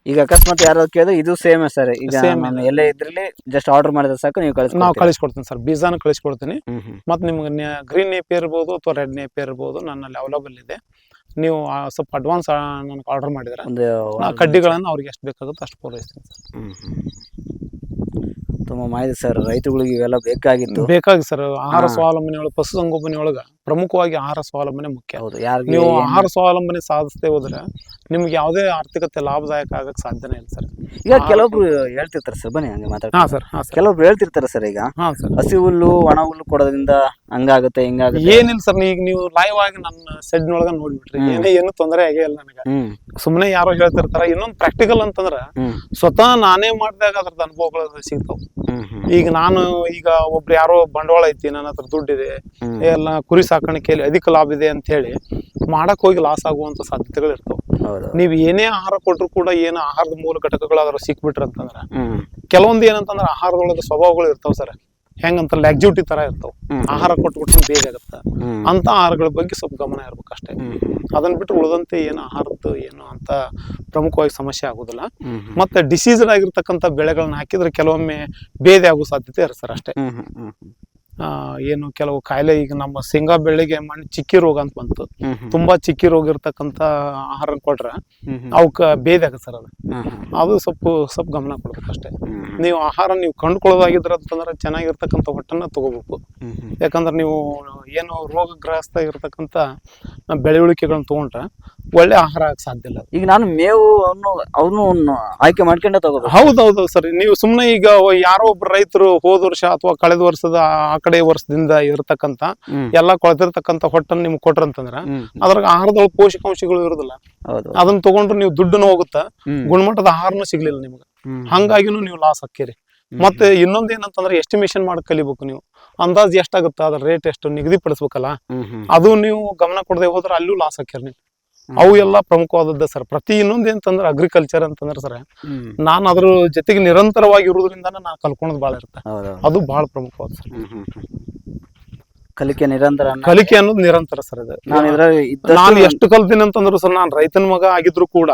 ಈಗ ಅಕಸ್ಮಾತ್ ಯಾರು ಕೇಳಿದ್ರೆ ಇದು ಸೇಮ್ ಸರ್ ಈಗ ನಾನು. ಎಲ್ಲೇ ಇದ್ರಲ್ಲಿ ಜಸ್ಟ್ ಆರ್ಡರ್ ಮಾಡಿದ್ರೆ ಸಾಕು ನೀವು ಕಳಿಸ್ ನಾವು ಕಳಿಸ್ಕೊಡ್ತೀನಿ ಸರ್ ಬೀಜಾನ ಕಳಿಸ್ಕೊಡ್ತೀನಿ. ಮತ್ತು ನಿಮ್ಗೆ ಗ್ರೀನ್ ನೇಪಿ ಇರ್ಬೋದು ಅಥವಾ ರೆಡ್ ನೇಪಿ ಇರ್ಬೋದು ನನ್ನಲ್ಲಿ ಅವೈಲಬಲ್ ಇದೆ. ನೀವು ಆ, ಸ್ವಲ್ಪ ಅಡ್ವಾನ್ಸ್ ನನಗೆ ಆರ್ಡರ್ ಮಾಡಿದ್ರೆ ಕಡ್ಡಿಗಳನ್ನು ಅವ್ರಿಗೆ ಎಷ್ಟು ಬೇಕಾಗುತ್ತೋ ಅಷ್ಟು ಪೂರೈಸ್ತೀನಿ ಸರ್. ತುಂಬಾ ಮಾಹಿತಿ ಸರ್ ರೈತರುಗಳಿಗೆ ಇವೆಲ್ಲ ಬೇಕಾಗಿತ್ತು. ಬೇಕಾಗಿ ಸರ್ ಆಹಾರ. ಸ್ವಾವಲಂಬನೆ ಒಳಗೆ ಪಶುಸಂಗೋಪನೆ ಒಳಗೆ ಪ್ರಮುಖವಾಗಿ ಆಹಾರ ಸ್ವಾವಲಂಬನೆ ಮುಖ್ಯ. ಹೌದು ಯಾರು ನೀವು ಆಹಾರ ಸ್ವಾವಲಂಬನೆ ಸಾಧಿಸದೆ ಹೋದ್ರೆ ನಿಮ್ಗೆ ಯಾವುದೇ ಆರ್ಥಿಕತೆ ಲಾಭದಾಯಕ ಆಗಕ್ಕೆ ಸಾಧ್ಯನೇ ಇಲ್ಲ ಸರ್. ಈಗ ಕೆಲವೊಬ್ರು ಹೇಳ್ತಿರ್ತಾರೆ ಸರ್ ಬನ್ನಿ ಹಂಗೆ ಮಾತಾಡ್ತಾರೆ ಹಾ ಸರ್ ಹಾ ಸರ್. ಕೆಲವೊಬ್ರು ಹೇಳ್ತಿರ್ತಾರೆ ಸರ್ ಈಗ ಹಾ ಸರ್. ಹಸಿ ಹುಲ್ಲು ಒಣ ಹುಲ್ಲು ಕೊಡೋದ್ರಿಂದ ಹಂಗಾಗುತ್ತೆ ಹಿಂಗಾಗುತ್ತೆ. ಏನಿಲ್ಲ ಸರ್ ಈಗ ನೀವು ಲೈವ್ ಆಗಿ ನನ್ನ ಸೆಡ್ ನೊಳಗ ನೋಡ್ಬಿಟ್ರಿ. ಏನೇ ಏನು ತೊಂದರೆ ಆಗೇ ಇಲ್ಲ ನನಗೆ. ಸುಮ್ಮನೆ ಯಾರೋ ಹೇಳ್ತಿರ್ತಾರ ಇನ್ನೊಂದು ಪ್ರಾಕ್ಟಿಕಲ್ ಅಂತಂದ್ರ ಸ್ವತಃ ನಾನೇ ಮಾಡಿದಾಗ ಅದ್ರದ್ದು ಅನುಭವಗಳು ಸಿಗ್ತಾವ. ಈಗ ನಾನು ಈಗ ಒಬ್ರು ಯಾರೋ ಬಂಡವಾಳ ಐತಿ ನನ್ನ ಹತ್ರ ದುಡ್ಡಿದೆ ಎಲ್ಲ ಕುರಿ ಸಾಕಾಣಿಕೆಯಲ್ಲಿ ಅಧಿಕ ಲಾಭ ಇದೆ ಅಂತ ಹೇಳಿ ಮಾಡಕ್ ಹೋಗಿ ಲಾಸ್ ಆಗುವಂತ ಸಾಧ್ಯತೆಗಳು ಇರ್ತಾವ. ನೀವು ಏನೇ ಆಹಾರ ಕೊಟ್ರು ಕೂಡ ಏನು ಆಹಾರದ ಮೂಲ ಘಟಕಗಳು ಅದ್ರ ಸಿಕ್ಬಿಟ್ರ ಅಂತಂದ್ರ ಹ್ಮ್. ಕೆಲವೊಂದು ಏನಂತಂದ್ರ ಆಹಾರದೊಳಗೆ ಸ್ವಭಾವಗಳು ಇರ್ತಾವ ಸರ್. ಹೆಂಗಂತ ಲ್ಯಾಕ್ಸಿವಿಟಿ ತರ ಇರ್ತಾವ. ಆಹಾರ ಕೊಟ್ಟು ಬೇಗ ಆಗತ್ತ. ಅಂತ ಆಹಾರಗಳ ಬಗ್ಗೆ ಸ್ವಲ್ಪ ಗಮನ ಇರ್ಬೇಕು ಅಷ್ಟೇ. ಅದನ್ನ ಬಿಟ್ಟು ಉಳಿದಂತೆ ಏನು ಆಹಾರದ್ದು ಏನು ಅಂತ ಪ್ರಮುಖವಾಗಿ ಸಮಸ್ಯೆ ಆಗುದಿಲ್ಲ. ಮತ್ತೆ ಡಿಸೀಸ್ ಆಗಿರ್ತಕ್ಕಂಥ ಬೆಳೆಗಳನ್ನ ಹಾಕಿದ್ರೆ ಕೆಲವೊಮ್ಮೆ ಬೇದೆ ಆಗೋ ಸಾಧ್ಯತೆ ಇರ್ತಾರೆ ಅಷ್ಟೇ. ಏನು ಕೆಲವು ಕಾಯಿಲೆ ಈಗ ನಮ್ಮ ಶೇಂಗಾ ಬೆಳೆಗೆ ಮಣ್ಣು ಚಿಕ್ಕಿ ರೋಗ ಅಂತ ಬಂತು. ತುಂಬಾ ಚಿಕ್ಕಿ ರೋಗ ಇರ್ತಕ್ಕಂತ ಆಹಾರ ಕೊಟ್ರೆ ಅವಕ್ಕ ಬೇದ ಸರ್ ಅದು. ಅದು ಸ್ವಲ್ಪ ಸ್ವಲ್ಪ ಗಮನ ಕೊಡ್ಬೇಕು ಅಷ್ಟೇ. ನೀವು ಆಹಾರ ನೀವು ಕಂಡುಕೊಳ್ಳೋದಾಗಿದ್ರೆ ಅಂತಂದ್ರೆ ಚೆನ್ನಾಗಿರ್ತಕ್ಕಂಥ ಹೊಟ್ಟನ್ನ ತಗೋಬೇಕು. ಯಾಕಂದ್ರೆ ನೀವು ಏನು ರೋಗಗ್ರಸ್ತ ಇರತಕ್ಕಂಥ ಬೆಳೆವಳಿಕೆಗಳನ್ನ ತಗೊಂಡ್ರೆ ಒಳ್ಳೆ ಆಹಾರ ಆಗಕ್ಕೆ ಸಾಧ್ಯ ಇಲ್ಲ ಈಗ ನಾನು ಮೇವು ಅವನು ಅವನು ಆಯ್ಕೆ ಮಾಡ್ಕೊಂಡೆ ತಗೋಬೇಕು. ಹೌದೌದು ಸರ್. ನೀವು ಸುಮ್ಮನೆ ಈಗ ಯಾರೋ ಒಬ್ಬ ರೈತರು ಹೋದ ವರ್ಷ ಅಥವಾ ಕಳೆದ ವರ್ಷದ ಆ ಕಡೆ ವರ್ಷದಿಂದ ಇರತಕ್ಕಂತ ಎಲ್ಲಾ ಕೊಳತಿರ್ತಕ್ಕಂತ ಹೊಟ್ಟನ್ನ ನಿಮ್ಗೆ ಕೊಟ್ರಂತಂದ್ರ ಅದ್ರಾಗ ಆಹಾರದೊಳಗೆ ಪೋಷಕಾಂಶಗಳು ಇರೋದಿಲ್ಲ. ಅದನ್ನ ತಗೊಂಡ್ರೆ ನೀವು ದುಡ್ಡನ್ನು ಹೋಗುತ್ತಾ ಗುಣಮಟ್ಟದ ಆಹಾರನು ಸಿಗ್ಲಿಲ್ಲ ನಿಮ್ಗೆ. ಹಂಗಾಗಿನೂ ನೀವು ಲಾಸ್ ಹಾಕಿರಿ ಮತ್ತೆ ಇನ್ನೊಂದ್ ಏನಂತಂದ್ರೆ ಎಸ್ಟಿಮೇಷನ್ ಮಾಡಿ ಕಲಿಬೇಕು ನೀವು. ಅಂದಾಜ್ ಎಷ್ಟಾಗುತ್ತ ಅದ್ರ ರೇಟ್ ಎಷ್ಟು ನಿಗದಿಪಡಿಸ್ಬೇಕಲ್ಲ? ಅದು ನೀವು ಗಮನ ಕೊಡದೆ ಹೋದ್ರೆ ಅಲ್ಲೂ ಲಾಸ್ ಹಾಕಿರಿ ನೀವು. ಅವು ಎಲ್ಲ ಪ್ರಮುಖವಾದದ್ದು ಸರ್. ಪ್ರತಿ ಇನ್ನೊಂದು ಏನಂತಂದ್ರೆ ಅಗ್ರಿಕಲ್ಚರ್ ಅಂತಂದ್ರೆ ಸರ್ ನಾನು ಅದ್ರ ಜೊತೆಗೆ ನಿರಂತರವಾಗಿ ಇರೋದ್ರಿಂದ ನಾನು ಕಲ್ಕೊಳೋದು ಭಾಳ ಇರುತ್ತೆ. ಅದು ಬಹಳ ಪ್ರಮುಖವಾದ ಸರ್. ಕಲಿಕೆ ನಿರಂತರ ಕಲಿಕೆ ಅನ್ನೋದು ನಿರಂತರ ಸರ್ ಅದು ನಾನು ಎಷ್ಟು ಕಲ್ತೀನಿ ಅಂತಂದ್ರು ಸರ್ ನಾನು ರೈತನ ಮಗ ಆಗಿದ್ರು ಕೂಡ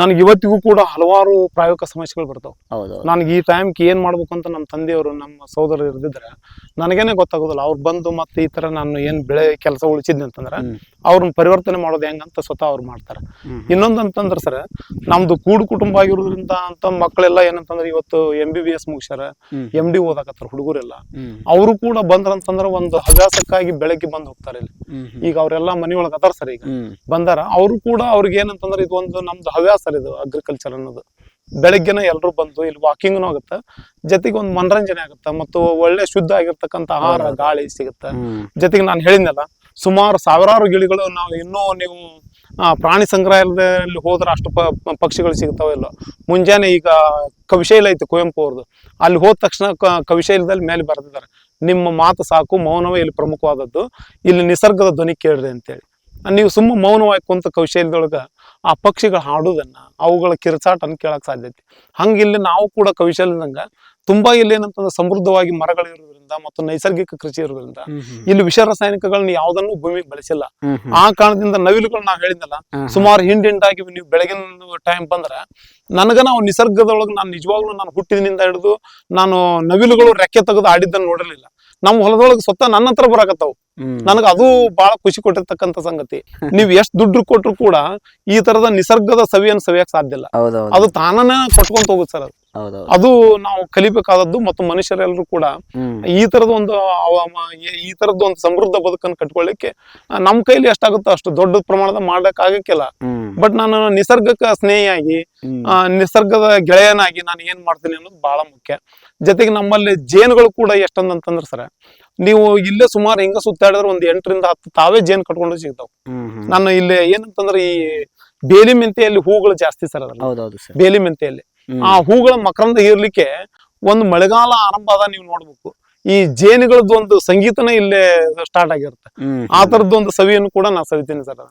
ನನಗೆ ಇವತ್ತಿಗೂ ಕೂಡ ಹಲವಾರು ಪ್ರಾಯೋಗಿಕ ಸಮಸ್ಯೆಗಳು ಬರ್ತಾವ. ಹೌದು ನನಗೆ ಈ ಟೈಮ್ಗೆ ಏನ್ ಮಾಡ್ಬೇಕು ಅಂತ ನಮ್ಮ ತಂದೆಯವರು ನಮ್ಮ ಸಹೋದರರು ಇರ್ದಿದ್ರೆ ನನಗೇನೆ ಗೊತ್ತಾಗೋದಿಲ್ಲ. ಅವ್ರು ಬಂದು ಮತ್ತೆ ಈ ತರ ನಾನು ಏನ್ ಬೆಳೆ ಕೆಲಸ ಉಳಿಸಿದ್ನಿ ಅಂತಂದ್ರೆ. ಅವ್ರನ್ನ ಪರಿವರ್ತನೆ ಮಾಡೋದು ಹೆಂಗಂತ ಸ್ವತಃ ಅವ್ರು ಮಾಡ್ತಾರೆ. ಇನ್ನೊಂದು ಅಂತಂದ್ರೆ ಸರ್ ನಮ್ದು ಕೂಡು ಕುಟುಂಬ ಆಗಿರೋದ್ರಿಂದ ಅಂತ ಮಕ್ಕಳೆಲ್ಲ ಏನಂತಂದ್ರೆ ಇವತ್ತು ಎಂ ಬಿ ಬಿ ಎಸ್ ಮುಗಿಸ್ಯಾರ ಎಂ ಡಿ ಓದಾಕತ್ತಾರ ಹುಡುಗರೆಲ್ಲ. ಅವರು ಕೂಡ ಬಂದ್ರಂತಂದ್ರೆ ಒಂದು ಹವ್ಯಾಸಕ್ಕಾಗಿ ಬೆಳಗ್ಗೆ ಬಂದು ಹೋಗ್ತಾರೆ ಇಲ್ಲಿ. ಈಗ ಅವರೆಲ್ಲ ಮನೆಯೊಳಗೆ ಅದಾರ ಸರ್ ಈಗ. ಬಂದಾರ ಅವರು ಕೂಡ ಅವ್ರಿಗೆ ಏನಂತಂದ್ರೆ ಇದು ಒಂದು ನಮ್ದು ಹವ್ಯಾಸ ಇದು ಅಗ್ರಿಕಲ್ಚರ್ ಅನ್ನೋದು. ಬೆಳಗ್ಗೆನ ಎಲ್ಲರೂ ಬಂದು ಇಲ್ಲಿ ವಾಕಿಂಗ್ನು ಆಗುತ್ತೆ ಜೊತೆಗೆ ಒಂದು ಮನರಂಜನೆ ಆಗುತ್ತೆ ಮತ್ತು ಒಳ್ಳೆ ಶುದ್ಧ ಆಗಿರ್ತಕ್ಕಂಥ ಆಹಾರ ಗಾಳಿ ಸಿಗುತ್ತೆ. ಜೊತೆಗೆ ನಾನು ಹೇಳಿದ್ನಲ್ಲ ಸುಮಾರು ಸಾವಿರಾರು ಗಿಳಿಗಳು ನಾವು ಇನ್ನೂ ನೀವು ಪ್ರಾಣಿ ಸಂಗ್ರಹಾಲಯದಲ್ಲಿ ಹೋದ್ರೆ ಅಷ್ಟು ಪಕ್ಷಿಗಳು ಸಿಗ್ತಾವೆ ಇಲ್ಲ. ಮುಂಜಾನೆ ಈಗ ಕವಿಶೈಲ ಐತೆ ಕುವೆಂಪು ಅವ್ರದ್ದು ಅಲ್ಲಿ ಹೋದ ತಕ್ಷಣ ಕವಿಶೈಲದಲ್ಲಿ ಮೇಲೆ ಬರೆದಿದ್ದಾರೆ. ನಿಮ್ಮ ಮಾತು ಸಾಕು, ಮೌನವೇ ಇಲ್ಲಿ ಪ್ರಮುಖವಾದದ್ದು. ಇಲ್ಲಿ ನಿಸರ್ಗದ ಧ್ವನಿ ಕೇಳ್ರಿ ಅಂತೇಳಿ. ನೀವು ಸುಮ್ಮ ಮೌನವಾಗಿ ಕುಂತ ಕವಿಶೈಲದೊಳಗೆ ಆ ಪಕ್ಷಿಗಳು ಹಾಡೋದನ್ನ, ಅವುಗಳ ಕಿರ್ಚಾಟನ್ನು ಕೇಳಕ್ ಸಾಧ್ಯತೆ ಹಂಗೆ ಇಲ್ಲಿ ನಾವು ಕೂಡ ಕವಿಶೈಲದಂಗ ತುಂಬಾ ಇಲ್ಲಿ ಏನಂತಂದ್ರೆ ಸಮೃದ್ಧವಾಗಿ ಮರಗಳಿರೋದ್ರಿಂದ ಮತ್ತು ನೈಸರ್ಗಿಕ ಕೃಷಿ ಇರೋದ್ರಿಂದ ಇಲ್ಲಿ ವಿಷ ರಾಸಾಯನಿಕಗಳನ್ನ ಯಾವ್ದನ್ನು ಭೂಮಿಗೆ ಬಳಸಿಲ್ಲ. ಆ ಕಾರಣದಿಂದ ನವಿಲುಗಳು ನಾವು ಹೇಳಿದ್ನಲ್ಲ. ಸುಮಾರು ಹಿಂಡಿಂಡಾಗಿ ನೀವು ಬೆಳಗಿನ ಟೈಮ್ ಬಂದ್ರೆ ನನಗ ನಾವು ನಿಸರ್ಗದೊಳಗೆ ನಾನು ನಿಜವಾಗ್ಲೂ ನಾನು ಹುಟ್ಟಿದಿನಿಂದ ಹಿಡಿದು ನಾನು ನವಿಲುಗಳು ರೆಕ್ಕೆ ತೆಗೆದು ಆಡಿದ್ದನ್ನು ನೋಡಿರ್ಲಿಲ್ಲ. ನಮ್ಮ ಹೊಲದೊಳಗೆ ಸ್ವತಃ ನನ್ನ ಹತ್ರ ಬರಾಕತ್ತಾವು. ನನಗ ಅದು ಬಹಳ ಖುಷಿ ಕೊಟ್ಟಿರ್ತಕ್ಕಂಥ ಸಂಗತಿ. ನೀವು ಎಷ್ಟು ದುಡ್ಡು ಕೊಟ್ರು ಕೂಡ ಈ ತರದ ನಿಸರ್ಗದ ಸವಿಯನ್ನು ಸವಿಯಕ್ ಸಾಧ್ಯ ಇಲ್ಲ. ಅದು ತಾನೇ ಕೊಟ್ಕೊಂತ ಹೋಗುತ್ತೆ ಸರ್ ಅದು. ಅದು ನಾವು ಕಲಿಬೇಕಾದದ್ದು ಮತ್ತು ಮನುಷ್ಯರೆಲ್ಲರೂ ಕೂಡ ಈ ತರದ ಒಂದು ಈ- ತರದ ಒಂದು ಸಮೃದ್ಧ ಬದುಕನ್ನು ಕಟ್ಕೊಳ್ಳಿಕ್ಕೆ ನಮ್ ನಮ್ಮ ಕೈಲಿ ಎಷ್ಟಾಗುತ್ತೋ ಅಷ್ಟು ದೊಡ್ಡ ಪ್ರಮಾಣದ ಮಾಡಕ್ ಆಗಕ್ಕಿಲ್ಲ. ಬಟ್ ನಾನು ನಿಸರ್ಗಕ್ಕೆ ಸ್ನೇಹಿಯಾಗಿ ಆ, ನಿಸರ್ಗದ ಗೆಳೆಯನಾಗಿ ನಾನು ಏನ್ ಮಾಡ್ತೀನಿ ಅನ್ನೋದು ಬಹಳ ಮುಖ್ಯ. ಜೊತೆಗೆ ನಮ್ಮಲ್ಲಿ ಜೇನುಗಳು ಕೂಡ ಎಷ್ಟೊಂದಂತಂದ್ರೆ ಸರ್ ನೀವು ಇಲ್ಲೇ ಸುಮಾರು ಹಿಂಗ ಸುತ್ತಾಡಿದ್ರೆ ಒಂದು ಎಂಟರಿಂದ ಹತ್ತು ತಾವೇ ಜೇನು ಕಟ್ಕೊಂಡು ಸಿಗ್ತಾವ. ನಾನು ಇಲ್ಲಿ ಏನಂತಂದ್ರೆ ಈ ಬೇಲಿ ಮೆಂತೆಯಲ್ಲಿ ಹೂಗಳು ಜಾಸ್ತಿ ಸರ್ ಸರ್. ಬೇಲಿ ಮೆಂತೆಯಲ್ಲಿ ಆ ಹೂಗಳ ಮಕರಂದ ಇರ್ಲಿಕ್ಕೆ ಒಂದು ಮಳೆಗಾಲ ಆರಂಭ ಅದ ನೀವು ನೋಡ್ಬೇಕು. ಈ ಜೇನುಗಳದ್ದು ಒಂದು ಸಂಗೀತನೇ ಇಲ್ಲೇ ಸ್ಟಾರ್ಟ್ ಆಗಿರುತ್ತೆ. ಆ ತರದ್ದು ಒಂದು ಸವಿಯನ್ನು ಕೂಡ ನಾ ಸವಿತೀನಿ ಸರ್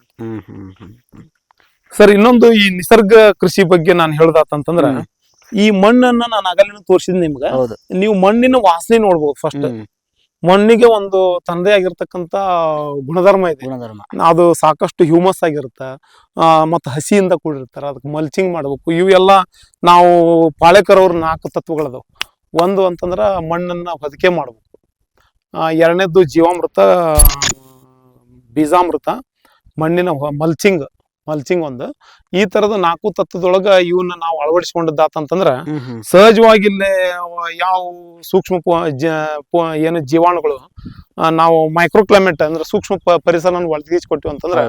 ಸರ್ ಇನ್ನೊಂದು ಈ ನಿಸರ್ಗ ಕೃಷಿ ಬಗ್ಗೆ ನಾನು ಹೇಳ್ದಾತಂತಂದ್ರ. ಈ ಮಣ್ಣನ್ನ ನಾನು ಅಗಲಿನ ತೋರಿಸಿದ್ ನಿಮ್ಗೆ. ನೀವು ಮಣ್ಣಿನ ವಾಸನೆ ನೋಡ್ಬೋದು ಫಸ್ಟ್ ಮಣ್ಣಿಗೆ ಒಂದು ತಂದೆ ಆಗಿರ್ತಕ್ಕಂತ ಗುಣಧರ್ಮ ಇದೆ. ಗುಣಧರ್ಮ. ಅದು ಸಾಕಷ್ಟು ಹ್ಯೂಮಸ್ ಆಗಿರುತ್ತೆ. ಮತ್ತು ಹಸಿಯಿಂದ ಕೂಡಿರ್ತಾರೆ. ಅದಕ್ಕೆ ಮಲ್ಚಿಂಗ್ ಮಾಡ್ಬೇಕು. ಇವೆಲ್ಲ ನಾವು ಪಾಳೆಕರವ್ರ ಅವ್ರ ನಾಲ್ಕು ತತ್ವಗಳದವು. ಒಂದು ಅಂತಂದ್ರೆ ಮಣ್ಣನ್ನ ಹೊದಿಕೆ ಮಾಡ್ಬೇಕು. ಎರಡನೇದು ಜೀವಾಮೃತ ಬೀಜಾಮೃತ ಮಣ್ಣಿನ ಮಲ್ಚಿಂಗ್ ಮಲ್ಚಿಂಗ್ ಒಂದು. ಈ ತರದ ನಾಲ್ಕು ತತ್ವದೊಳಗ ಇವನ್ನ ನಾವು ಅಳವಡಿಸಿಕೊಂಡದ್ದಾತಂತಂದ್ರ ಸಹಜವಾಗಿ ಇಲ್ಲೇ ಯಾವ ಸೂಕ್ಷ್ಮ ಏನು ಜೀವಾಣುಗಳು ನಾವು ಮೈಕ್ರೋ ಕ್ಲೈಮೇಟ್ ಅಂದ್ರೆ ಸೂಕ್ಷ್ಮ ಪರಿಸರ ಪರಿಸರವನ್ನು ಒಳಗಿಸ್ಕೊಟ್ಟಿವಿ ಅಂತಂದ್ರೆ.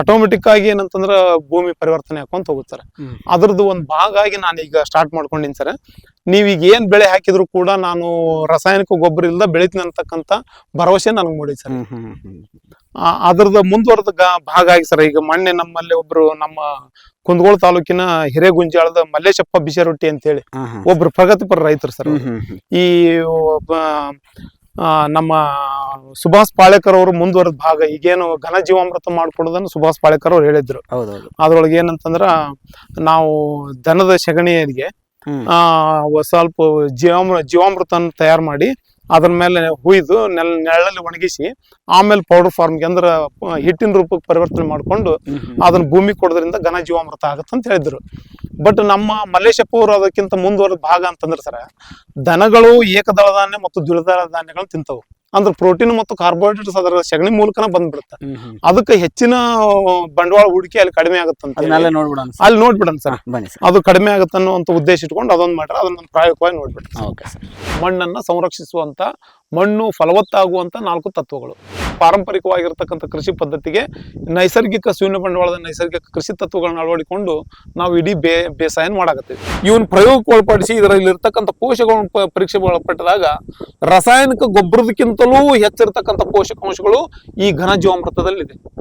ಆಟೋಮೆಟಿಕ್ ಆಗಿ ಏನಂತಂದ್ರ ಭೂಮಿ ಪರಿವರ್ತನೆ ಹಾಕೊಂತ ಹೋಗುತ್ತಾರೆ. ಅದ್ರದ್ದು ಒಂದು ಭಾಗ ಆಗಿ ನಾನು ಈಗ ಸ್ಟಾರ್ಟ್ ಮಾಡ್ಕೊಂಡಿನಿ ಸರ್. ನೀವೀಗ ಏನ್ ಬೆಳೆ ಹಾಕಿದ್ರು ಕೂಡ ನಾನು ರಾಸಾಯನಿಕ ಗೊಬ್ಬರ ಇಲ್ಲದ ಬೆಳಿತೀನಿ ಅಂತಕ್ಕಂತ ಭರವಸೆ ನನಗೆ ಮೂಡಿ ಸರ್. ಅದ್ರದ್ದು ಮುಂದುವರೆದ ಭಾಗ ಆಗಿ ಸರ್ ಈಗ ಮೊನ್ನೆ ನಮ್ಮಲ್ಲಿ ಒಬ್ರು ನಮ್ಮ ಕುಂದಗೋಳ ತಾಲೂಕಿನ ಹಿರೇಗುಂಜಾಳದ ಮಲ್ಲೇಶಪ್ಪ ಬಿಸಿರೊಟ್ಟಿ ಅಂತ ಹೇಳಿ ಒಬ್ರು ಪ್ರಗತಿಪರ ರೈತರು ಸರ್ ಈ ನಮ್ಮ ಸುಭಾಷ್ ಪಾಳೇಕರ್ ಅವರು ಮುಂದುವರೆದ ಭಾಗ ಈಗೇನು ಘನ ಜೀವಾಮೃತ ಮಾಡ್ಕೊಡೋದನ್ನು ಸುಭಾಷ್ ಪಾಳೇಕರ್ ಅವ್ರು ಹೇಳಿದ್ರು. ಅದ್ರೊಳಗೆ ಏನಂತಂದ್ರ ನಾವು ದನದ ಸೆಗಣಿಯರಿಗೆ ಆ ಸ್ವಲ್ಪ ಜೀವಾಮೃ ಜೀವಾಮೃತ ತಯಾರು ಮಾಡಿ ಅದ್ರ ಮೇಲೆ ಹುಯ್ದು ನೆಲ ನೆರಳಲ್ಲಿ ಒಣಗಿಸಿ ಆಮೇಲೆ ಪೌಡರ್ ಫಾರ್ಮ್ಗೆ ಅಂದ್ರೆ ಹಿಟ್ಟಿನ ರೂಪಕ್ಕೆ ಪರಿವರ್ತನೆ ಮಾಡಿಕೊಂಡು. ಅದನ್ನ ಭೂಮಿ ಕೊಡೋದ್ರಿಂದ ಘನ ಜೀವಾಮೃತ ಆಗುತ್ತೆ ಅಂತ ಹೇಳಿದ್ರು ಬಟ್ ನಮ್ಮ ಮಲ್ಲೇಶಪ್ಪ ಅವರು ಅದಕ್ಕಿಂತ ಮುಂದುವರೆದ ಭಾಗ ಅಂತಂದ್ರೆ ಸರ ದನಗಳು ಏಕದಳ ಧಾನ್ಯ ಮತ್ತು ದ್ವಿದಳ ಧಾನ್ಯಗಳನ್ನ ತಿಂತವು ಅಂದ್ರೆ ಪ್ರೋಟೀನ್ ಮತ್ತು ಕಾರ್ಬೋಹೈಡ್ರೇಟ್ಸ್ ಅದರ ಸಗಣಿ ಮೂಲಕನ ಬಂದ್ಬಿಡುತ್ತೆ. ಅದಕ್ಕೆ ಹೆಚ್ಚಿನ ಬಂಡವಾಳ ಹೂಡಿಕೆ ಅಲ್ಲಿ ಕಡಿಮೆ ಆಗುತ್ತಂತ ಅಲ್ಲಿ ನೋಡ್ಬಿಡೋಣ ಸರ್. ಅದು ಕಡಿಮೆ ಆಗುತ್ತೆ ಅನ್ನುವಂತ ಉದ್ದೇಶ ಇಟ್ಕೊಂಡು ಅದೊಂದು ಮಾಡ್ರೆ ಅದನ್ನ ಪ್ರಾಯೋಗಿಕವಾಗಿ ನೋಡ್ಬಿಡ್ತಾರೆ ಮಣ್ಣನ್ನ ಸಂರಕ್ಷಿಸುವಂತ ಮಣ್ಣು ಫಲವತ್ತಾಗುವಂತ ನಾಲ್ಕು ತತ್ವಗಳು. ಪಾರಂಪರಿಕವಾಗಿರ್ತಕ್ಕಂಥ ಕೃಷಿ ಪದ್ಧತಿಗೆ ನೈಸರ್ಗಿಕ ಶೂನ್ಯ ಬಂಡವಾಳದ ನೈಸರ್ಗಿಕ ಕೃಷಿ ತತ್ವಗಳನ್ನ ಅಳವಡಿಕೊಂಡು ನಾವು ಇಡೀ ಬೇ ಬೇಸಾಯನ ಮಾಡಾಕತ್ತೀವಿ. ಇವನ್ ಪ್ರಯೋಗಕ್ಕೆ ಒಳಪಡಿಸಿ ಇದರಲ್ಲಿ ಇರ್ತಕ್ಕಂಥ ಪೋಷಕಗಳನ್ನು ಪರೀಕ್ಷೆಗೆ ಒಳಪಟ್ಟದಾಗ ರಾಸಾಯನಿಕ ಗೊಬ್ಬರದಕ್ಕಿಂತಲೂ ಹೆಚ್ಚಿರ್ತಕ್ಕಂಥ ಪೋಷಕಾಂಶಗಳು ಈ ಘನ ಜೀವಾಮೃತದಲ್ಲಿದೆ.